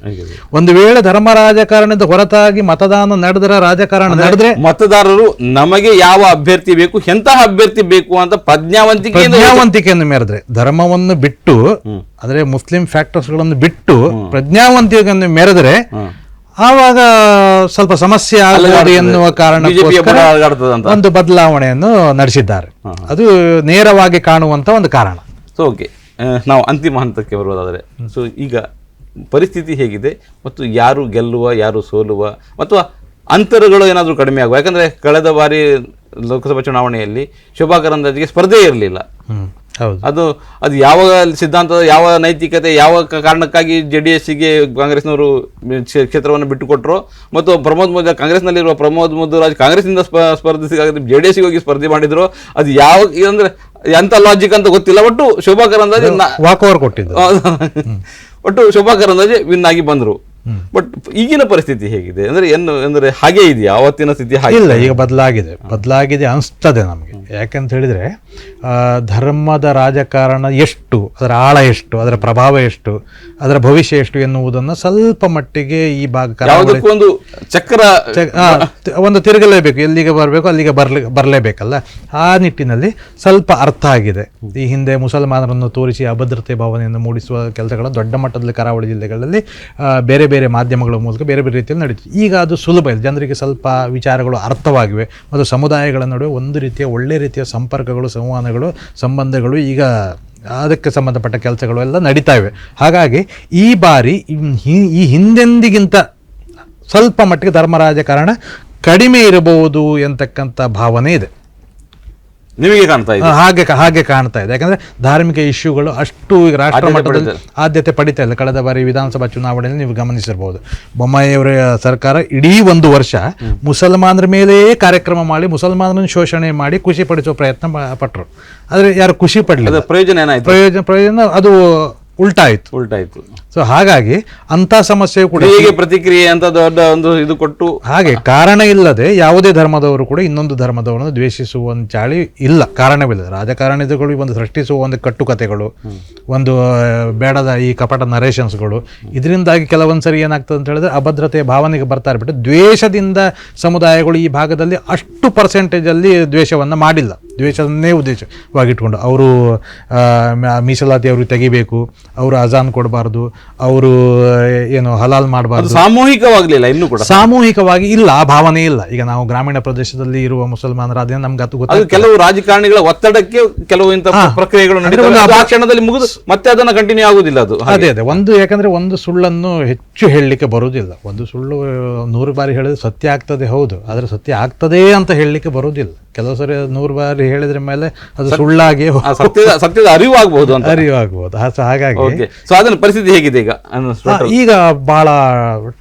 ಒಂದು ವೇಳೆ ಧರ್ಮ ರಾಜಕಾರಣದ ಹೊರತಾಗಿ ಮತದಾನ ನಡೆದ್ರೆ ರಾಜಕಾರಣ ನಡೆದ್ರೆ ಮತದಾರರು ನಮಗೆ ಯಾವ ಅಭ್ಯರ್ಥಿ ಬೇಕು ಎಂತಹ ಅಭ್ಯರ್ಥಿ ಬೇಕು ಅಂತ ಪ್ರಜ್ಞಾವಂತಿಕೆ ಪ್ರಜ್ಞಾವಂತಿಕೆಯನ್ನು ಮೆರೆದ್ರೆ ಧರ್ಮವನ್ನು ಬಿಟ್ಟು ಅಂದ್ರೆ ಮುಸ್ಲಿಂ ಫ್ಯಾಕ್ಟರ್ಸ್ಗಳನ್ನು ಬಿಟ್ಟು ಪ್ರಜ್ಞಾವಂತಿಕೆಯನ್ನು ಮೆರೆದ್ರೆ ಆವಾಗ ಸ್ವಲ್ಪ ಸಮಸ್ಯೆ ಆಗಬಹುದು ಎನ್ನುವ ಕಾರಣ ಕಾರಣಕ್ಕೋಸ್ಕರ ಒಂದು ಬದಲಾವಣೆಯನ್ನು ನಡೆಸಿದ್ದಾರೆ. ಅದು ನೇರವಾಗಿ ಕಾಣುವಂತ ಒಂದು ಕಾರಣ. ಸೊ ಓಕೆ ನಾವು ಅಂತಿಮ ಹಂತಕ್ಕೆ ಬರುವುದಾದರೆ ಸೊ ಈಗ ಪರಿಸ್ಥಿತಿ ಹೇಗಿದೆ ಮತ್ತು ಯಾರು ಗೆಲ್ಲುವ ಯಾರು ಸೋಲುವ ಅಥವಾ ಅಂತರಗಳು ಏನಾದರೂ ಕಡಿಮೆ ಆಗುವ? ಯಾಕಂದ್ರೆ ಕಳೆದ ಬಾರಿ ಲೋಕಸಭಾ ಚುನಾವಣೆಯಲ್ಲಿ ಶೋಭಾ ಕರಂದಾಜಿಗೆ ಸ್ಪರ್ಧೆ ಇರಲಿಲ್ಲ. ಅದು ಅದು ಯಾವ ಸಿದ್ಧಾಂತದ ಯಾವ ನೈತಿಕತೆ ಯಾವ ಕಾರಣಕ್ಕಾಗಿ ಜೆ ಡಿ ಎಸ್ಸಿಗೆ ಕಾಂಗ್ರೆಸ್ನವರು ಕ್ಷೇ- ಕ್ಷೇತ್ರವನ್ನು ಬಿಟ್ಟುಕೊಟ್ರು ಮತ್ತು ಪ್ರಮೋದ್ ಮೋದಿ ಕಾಂಗ್ರೆಸ್ನಲ್ಲಿರುವ ಪ್ರಮೋದ್ ಮುದ್ದುರಾಜ್ ಕಾಂಗ್ರೆಸ್ನಿಂದ ಸ್ಪ ಸ್ಪರ್ಧಿಸಿ ಜೆ ಡಿ ಎಸ್ಗೆ ಹೋಗಿ ಸ್ಪರ್ಧೆ ಮಾಡಿದ್ರು. ಅದು ಯಾವ ಅಂದ್ರೆ ಎಂಥ ಲಾಜಿಕ್ ಅಂತ ಗೊತ್ತಿಲ್ಲ ಒಟ್ಟು ಶೋಭಾ ಕರಂದ್ಲಾಜೆ ನಾ- ವಾಕ್ ಓವರ್ ಕೊಟ್ಟಿದ್ದು ಒಟ್ಟು ಶೋಭಾ ಕರಂದಾಜೆ ವಿನ್ ಆಗಿ ಬಂದರು. ಬಟ್ ಈಗಿನ ಪರಿಸ್ಥಿತಿ ಹೇಗಿದೆ? ಅಂದ್ರೆ ಏನು ಅಂದ್ರೆ ಹಾಗೆ ಇದೆಯಾ? ಅವತ್ತಿನ ಸ್ಥಿತಿ ಹಾಗೆ ಇಲ್ಲ ಈಗ ಬದಲಾಗಿದೆ. ಬದಲಾಗಿದೆ ಅನಿಸ್ತದೆ ನಮಗೆ. ಯಾಕಂತ ಹೇಳಿದ್ರೆ ಧರ್ಮದ ರಾಜಕಾರಣ ಎಷ್ಟು ಅದರ ಆಳ ಎಷ್ಟು ಅದರ ಪ್ರಭಾವ ಎಷ್ಟು ಅದರ ಭವಿಷ್ಯ ಎಷ್ಟು ಎನ್ನುವುದನ್ನು ಸ್ವಲ್ಪ ಮಟ್ಟಿಗೆ ಈ ಭಾಗ ಕರಾವಳಿ ಒಂದು ಚಕ್ರ ಒಂದು ತಿರುಗಲೇಬೇಕು. ಎಲ್ಲಿಗೆ ಬರಬೇಕು ಅಲ್ಲಿಗೆ ಬರ್ಲಿ ಬರಲೇಬೇಕಲ್ಲ. ಆ ನಿಟ್ಟಿನಲ್ಲಿ ಸ್ವಲ್ಪ ಅರ್ಥ ಆಗಿದೆ. ಈ ಹಿಂದೆ ಮುಸಲ್ಮಾನರನ್ನು ತೋರಿಸಿ ಅಭದ್ರತೆ ಭಾವನೆಯನ್ನು ಮೂಡಿಸುವ ಕೆಲಸಗಳು ದೊಡ್ಡ ಮಟ್ಟದಲ್ಲಿ ಕರಾವಳಿ ಜಿಲ್ಲೆಗಳಲ್ಲಿ ಬೇರೆ ಬೇರೆ ಮಾಧ್ಯಮಗಳ ಮೂಲಕ ಬೇರೆ ಬೇರೆ ರೀತಿಯಲ್ಲಿ ನಡೀತಿದೆ. ಈಗ ಅದು ಸುಲಭ ಇದೆ ಜನರಿಗೆ ಸ್ವಲ್ಪ ವಿಚಾರಗಳು ಅರ್ಥವಾಗಿವೆ. ಮತ್ತು ಸಮುದಾಯಗಳ ನಡುವೆ ಒಂದು ರೀತಿಯ ಒಳ್ಳೆ ರೀತಿಯ ಸಂಪರ್ಕಗಳು, ಸಂವಹನಗಳು, ಸಂಬಂಧಗಳು ಈಗ ಅದಕ್ಕೆ ಸಂಬಂಧಪಟ್ಟ ಕೆಲಸಗಳು ಎಲ್ಲ ನಡೀತಾ ಇವೆ. ಹಾಗಾಗಿ ಈ ಬಾರಿ ಈ ಹಿಂದೆಂದಿಗಿಂತ ಸ್ವಲ್ಪ ಮಟ್ಟಿಗೆ ಧರ್ಮ ರಾಜಕಾರಣ ಕಡಿಮೆ ಇರಬಹುದು ಎಂತಕ್ಕಂಥ ಭಾವನೆ ಇದೆ. ನಿಮಗೆ ಕಾಣ್ತಾ ಇದೆ. ಹಾಗೆ ಹಾಗೆ ಕಾಣ್ತಾ ಇದೆ. ಯಾಕಂದ್ರೆ ಧಾರ್ಮಿಕ ಇಶ್ಯೂಗಳು ಅಷ್ಟು ಈಗ ರಾಷ್ಟ್ರ ಮಟ್ಟದಲ್ಲಿ ಆದ್ಯತೆ ಪಡಿತಾ ಇಲ್ಲ. ಕಳೆದ ಬಾರಿ ವಿಧಾನಸಭಾ ಚುನಾವಣೆಯಲ್ಲಿ ನೀವು ಗಮನಿಸಿರಬಹುದು ಬೊಮ್ಮಾಯಿಯವರ ಸರ್ಕಾರ ಇಡೀ ಒಂದು ವರ್ಷ ಮುಸಲ್ಮಾನರ ಮೇಲೆಯೇ ಕಾರ್ಯಕ್ರಮ ಮಾಡಿ ಮುಸಲ್ಮಾನರನ್ನು ಶೋಷಣೆ ಮಾಡಿ ಖುಷಿ ಪಡಿಸುವ ಪ್ರಯತ್ನ ಪಟ್ಟರು ಆದರೆ ಯಾರು ಖುಷಿ ಪಡಲಿಲ್ಲ. ಪ್ರಯೋಜನ ಏನಾಯ್ತು? ಪ್ರಯೋಜನ ಪ್ರಯೋಜನ ಅದು ಉಲ್ಟಾಯಿತು. ಉಲ್ಟಾಯ್ತು. ಸೊ ಹಾಗಾಗಿ ಅಂತ ಸಮಸ್ಯೆ ಕೂಡ ಹೇಗೆ ಪ್ರತಿಕ್ರಿಯೆ ಅಂತ ದೊಡ್ಡ ಒಂದು ಇದು ಕೊಟ್ಟು ಹಾಗೆ ಕಾರಣ ಇಲ್ಲದೆ ಯಾವುದೇ ಧರ್ಮದವರು ಕೂಡ ಇನ್ನೊಂದು ಧರ್ಮದವರನ್ನು ದ್ವೇಷಿಸುವ ಒಂದು ಚಾಳಿ ಇಲ್ಲ. ಕಾರಣವಿಲ್ಲ ರಾಜಕಾರಣಿಗಳು ಒಂದು ಸೃಷ್ಟಿಸುವ ಒಂದು ಕಟ್ಟುಕತೆಗಳು ಒಂದು ಬೇಡದ ಈ ಕಪಟ ನರೇಷನ್ಸ್ಗಳು ಇದರಿಂದಾಗಿ ಕೆಲವೊಂದು ಸರಿ ಏನಾಗ್ತದೆ ಅಂತ ಹೇಳಿದ್ರೆ ಅಭದ್ರತೆಯ ಭಾವನೆಗೆ ಬರ್ತಾ ಇರ್ಬಿಟ್ಟು ದ್ವೇಷದಿಂದ ಸಮುದಾಯಗಳು ಈ ಭಾಗದಲ್ಲಿ ಅಷ್ಟು ಪರ್ಸೆಂಟೇಜಲ್ಲಿ ದ್ವೇಷವನ್ನು ಮಾಡಿಲ್ಲ. ದ್ವೇಷವನ್ನೇ ಉದ್ದೇಶವಾಗಿಟ್ಕೊಂಡು ಅವರು ಮೀಸಲಾತಿ ಅವರು ತೆಗಿಬೇಕು ಅವರು ಅಜಾನ್ ಕೊಡಬಾರ್ದು ಅವರು ಏನು ಹಲಾಲ್ ಮಾಡಬಾರ್ದು. ಸಾಮೂಹಿಕವಾಗಲಿಲ್ಲ ಇನ್ನು ಕೂಡ? ಸಾಮೂಹಿಕವಾಗಿ ಇಲ್ಲ ಆ ಭಾವನೆ ಇಲ್ಲ. ಈಗ ನಾವು ಗ್ರಾಮೀಣ ಪ್ರದೇಶದಲ್ಲಿ ಇರುವ ಮುಸಲ್ಮಾನರ ಅದೇ ನಮ್ಗೆ ಅದು ಗೊತ್ತಿಲ್ಲ ಕೆಲವು ರಾಜಕಾರಣಿಗಳ ಒತ್ತಡಕ್ಕೆ ಕೆಲವು ಇಂತಹ ಪ್ರಕ್ರಿಯೆಗಳು ಆ ಕ್ಷಣದಲ್ಲಿ ಮುಗಿದು ಮತ್ತೆ ಅದನ್ನ ಕಂಟಿನ್ಯೂ ಆಗುದಿಲ್ಲ ಅದು. ಅದೇ ಅದೇ. ಒಂದು ಯಾಕಂದ್ರೆ ಒಂದು ಸುಳ್ಳನ್ನು ಹೆಚ್ಚು ಹೇಳಲಿಕ್ಕೆ ಬರುವುದಿಲ್ಲ. ಒಂದು ಸುಳ್ಳು ನೂರು ಬಾರಿ ಹೇಳಿದ್ರೆ ಸತ್ಯ ಆಗ್ತದೆ ಹೌದು. ಆದರೆ ಸತ್ಯ ಆಗ್ತದೆ ಅಂತ ಹೇಳಲಿಕ್ಕೆ ಬರುವುದಿಲ್ಲ. ಕೆಲವು ಸರಿ ನೂರು ಬಾರಿ ಹೇಳಿದ್ರ ಮೇಲೆ ಅದು ಸುಳ್ಳಾಗಿ ಸತ್ಯ ಸತ್ಯದ ಸತ್ಯದ ಅರಿವು ಆಗ್ಬಹುದು ಅಂತ. ಅರಿವಾಗ್ಬೋದು. ಆ- ಸೊ ಹಾಗಾಗಿ ಸೊ ಅದನ್ನ ಪರಿಸ್ಥಿತಿ ಹೇಗಿದೆ ಈಗ? ಈಗ ಬಹಳ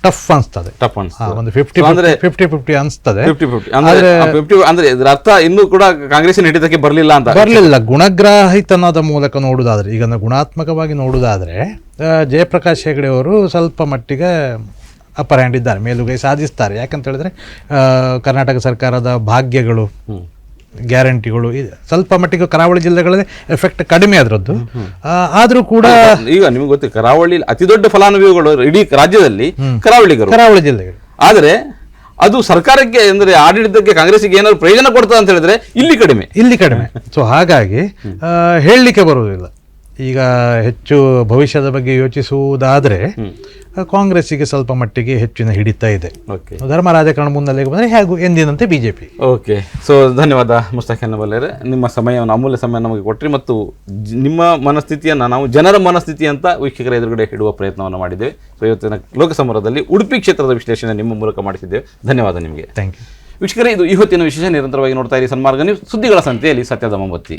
ಟಫ್ ಅನ್ಸ್ತದೆ. ಟಫ್ ಅನ್ಸ್ತದೆ. ಒಂದು ಫಿಫ್ಟಿ ಅಂದ್ರೆ ಫಿಫ್ಟಿ ಫಿಫ್ಟಿ ಅನ್ಸ್ತದೆ. ಫಿಫ್ಟಿ ಫಿಫ್ಟಿ ಅಂದ್ರೆ ಫಿಫ್ಟಿ ಅಂದ್ರೆ ಇದರ ಅರ್ಥ ಇನ್ನೂ ಕೂಡ ಕಾಂಗ್ರೆಸ್ ಹಿಡಿತಕ್ಕೆ ಬರಲಿಲ್ಲ ಅಂತ? ಬರಲಿಲ್ಲ. ಗುಣಗ್ರಾಹಿತನದ ಮೂಲಕ ನೋಡುದಾದ್ರೆ ಈಗ ಗುಣಾತ್ಮಕವಾಗಿ ನೋಡುದಾದ್ರೆ ಜಯಪ್ರಕಾಶ್ ಹೆಗಡೆ ಅವರು ಸ್ವಲ್ಪ ಮಟ್ಟಿಗೆ ಅಪ್ಪರ್ ಹ್ಯಾಂಡ್ ಇದ್ದಾರೆ ಮೇಲುಗೈ ಸಾಧಿಸ್ತಾರೆ. ಯಾಕಂತ ಹೇಳಿದ್ರೆ ಕರ್ನಾಟಕ ಸರ್ಕಾರದ ಭಾಗ್ಯಗಳು ಗ್ಯಾರಂಟಿಗಳು ಸ್ವಲ್ಪ ಮಟ್ಟಿಗೆ ಕರಾವಳಿ ಜಿಲ್ಲೆಗಳಲ್ಲಿ ಎಫೆಕ್ಟ್ ಕಡಿಮೆ ಅದರದ್ದು ಆದರೂ ಕೂಡ ಈಗ ನಿಮ್ಗೆ ಗೊತ್ತಿ ಕರಾವಳಿ ಅತಿ ದೊಡ್ಡ ಫಲಾನುಭವಿಗಳು ಇಡೀ ರಾಜ್ಯದಲ್ಲಿ ಕರಾವಳಿಗರು. ಕರಾವಳಿ ಜಿಲ್ಲೆಗಳು. ಆದರೆ ಅದು ಸರ್ಕಾರಕ್ಕೆ ಅಂದ್ರೆ ಆಡಳಿತಕ್ಕೆ ಕಾಂಗ್ರೆಸ್ಗೆ ಏನಾದ್ರು ಪ್ರಯೋಜನ ಕೊಡ್ತದೆ ಅಂತ ಹೇಳಿದ್ರೆ ಇಲ್ಲಿ ಕಡಿಮೆ. ಇಲ್ಲಿ ಕಡಿಮೆ. ಸೊ ಹಾಗಾಗಿ ಹೇಳಲಿಕ್ಕೆ ಬರುವುದಿಲ್ಲ. ಈಗ ಹೆಚ್ಚು ಭವಿಷ್ಯದ ಬಗ್ಗೆ ಯೋಚಿಸುವುದಾದರೆ ಕಾಂಗ್ರೆಸ್ಸಿಗೆ ಸ್ವಲ್ಪ ಮಟ್ಟಿಗೆ ಹೆಚ್ಚಿನ ಹಿಡಿತಾ ಇದೆ. ಓಕೆ ಧರ್ಮ ರಾಜಕಾರಣ ಮುನ್ನೆಲೆಗೆ ಬಂದರೆ ಹೇಗೂ ಎಂದಿನಂತೆ ಬಿಜೆಪಿ. ಓಕೆ ಸೊ ಧನ್ಯವಾದ ಮುಸ್ತಾಖನ್ ಬಲ್ಲರೆ ನಿಮ್ಮ ಸಮಯವನ್ನು ಅಮೂಲ್ಯ ಸಮಯ ನಮಗೆ ಕೊಟ್ರಿ ಮತ್ತು ನಿಮ್ಮ ಮನಸ್ಥಿತಿಯನ್ನು ನಾವು ಜನರ ಮನಸ್ಥಿತಿ ಅಂತ ವೀಕ್ಷಕರ ಎದುರುಗಡೆ ಇಡುವ ಪ್ರಯತ್ನವನ್ನು ಮಾಡಿದ್ದೇವೆ. ಸೊ ಇವತ್ತಿನ ಲೋಕಸಮರದಲ್ಲಿ ಉಡುಪಿ ಕ್ಷೇತ್ರದ ವಿಶ್ಲೇಷಣೆ ನಿಮ್ಮ ಮೂಲಕ ಮಾಡಿಸಿದ್ದೇವೆ. ಧನ್ಯವಾದ ನಿಮಗೆ. ಥ್ಯಾಂಕ್ ಯು ವೀಕ್ಷಕರೇ ಇದು ಇವತ್ತಿನ ವಿಶೇಷ ನಿರಂತರವಾಗಿ ನೋಡ್ತಾ ಇರಿ ಸನ್ಮಾರ್ಗ ನೀವು ಸುದ್ದಿಗಳ ಸಂತೆಯಲ್ಲಿ ಸತ್ಯದ ಮೊಂಬತ್ತಿ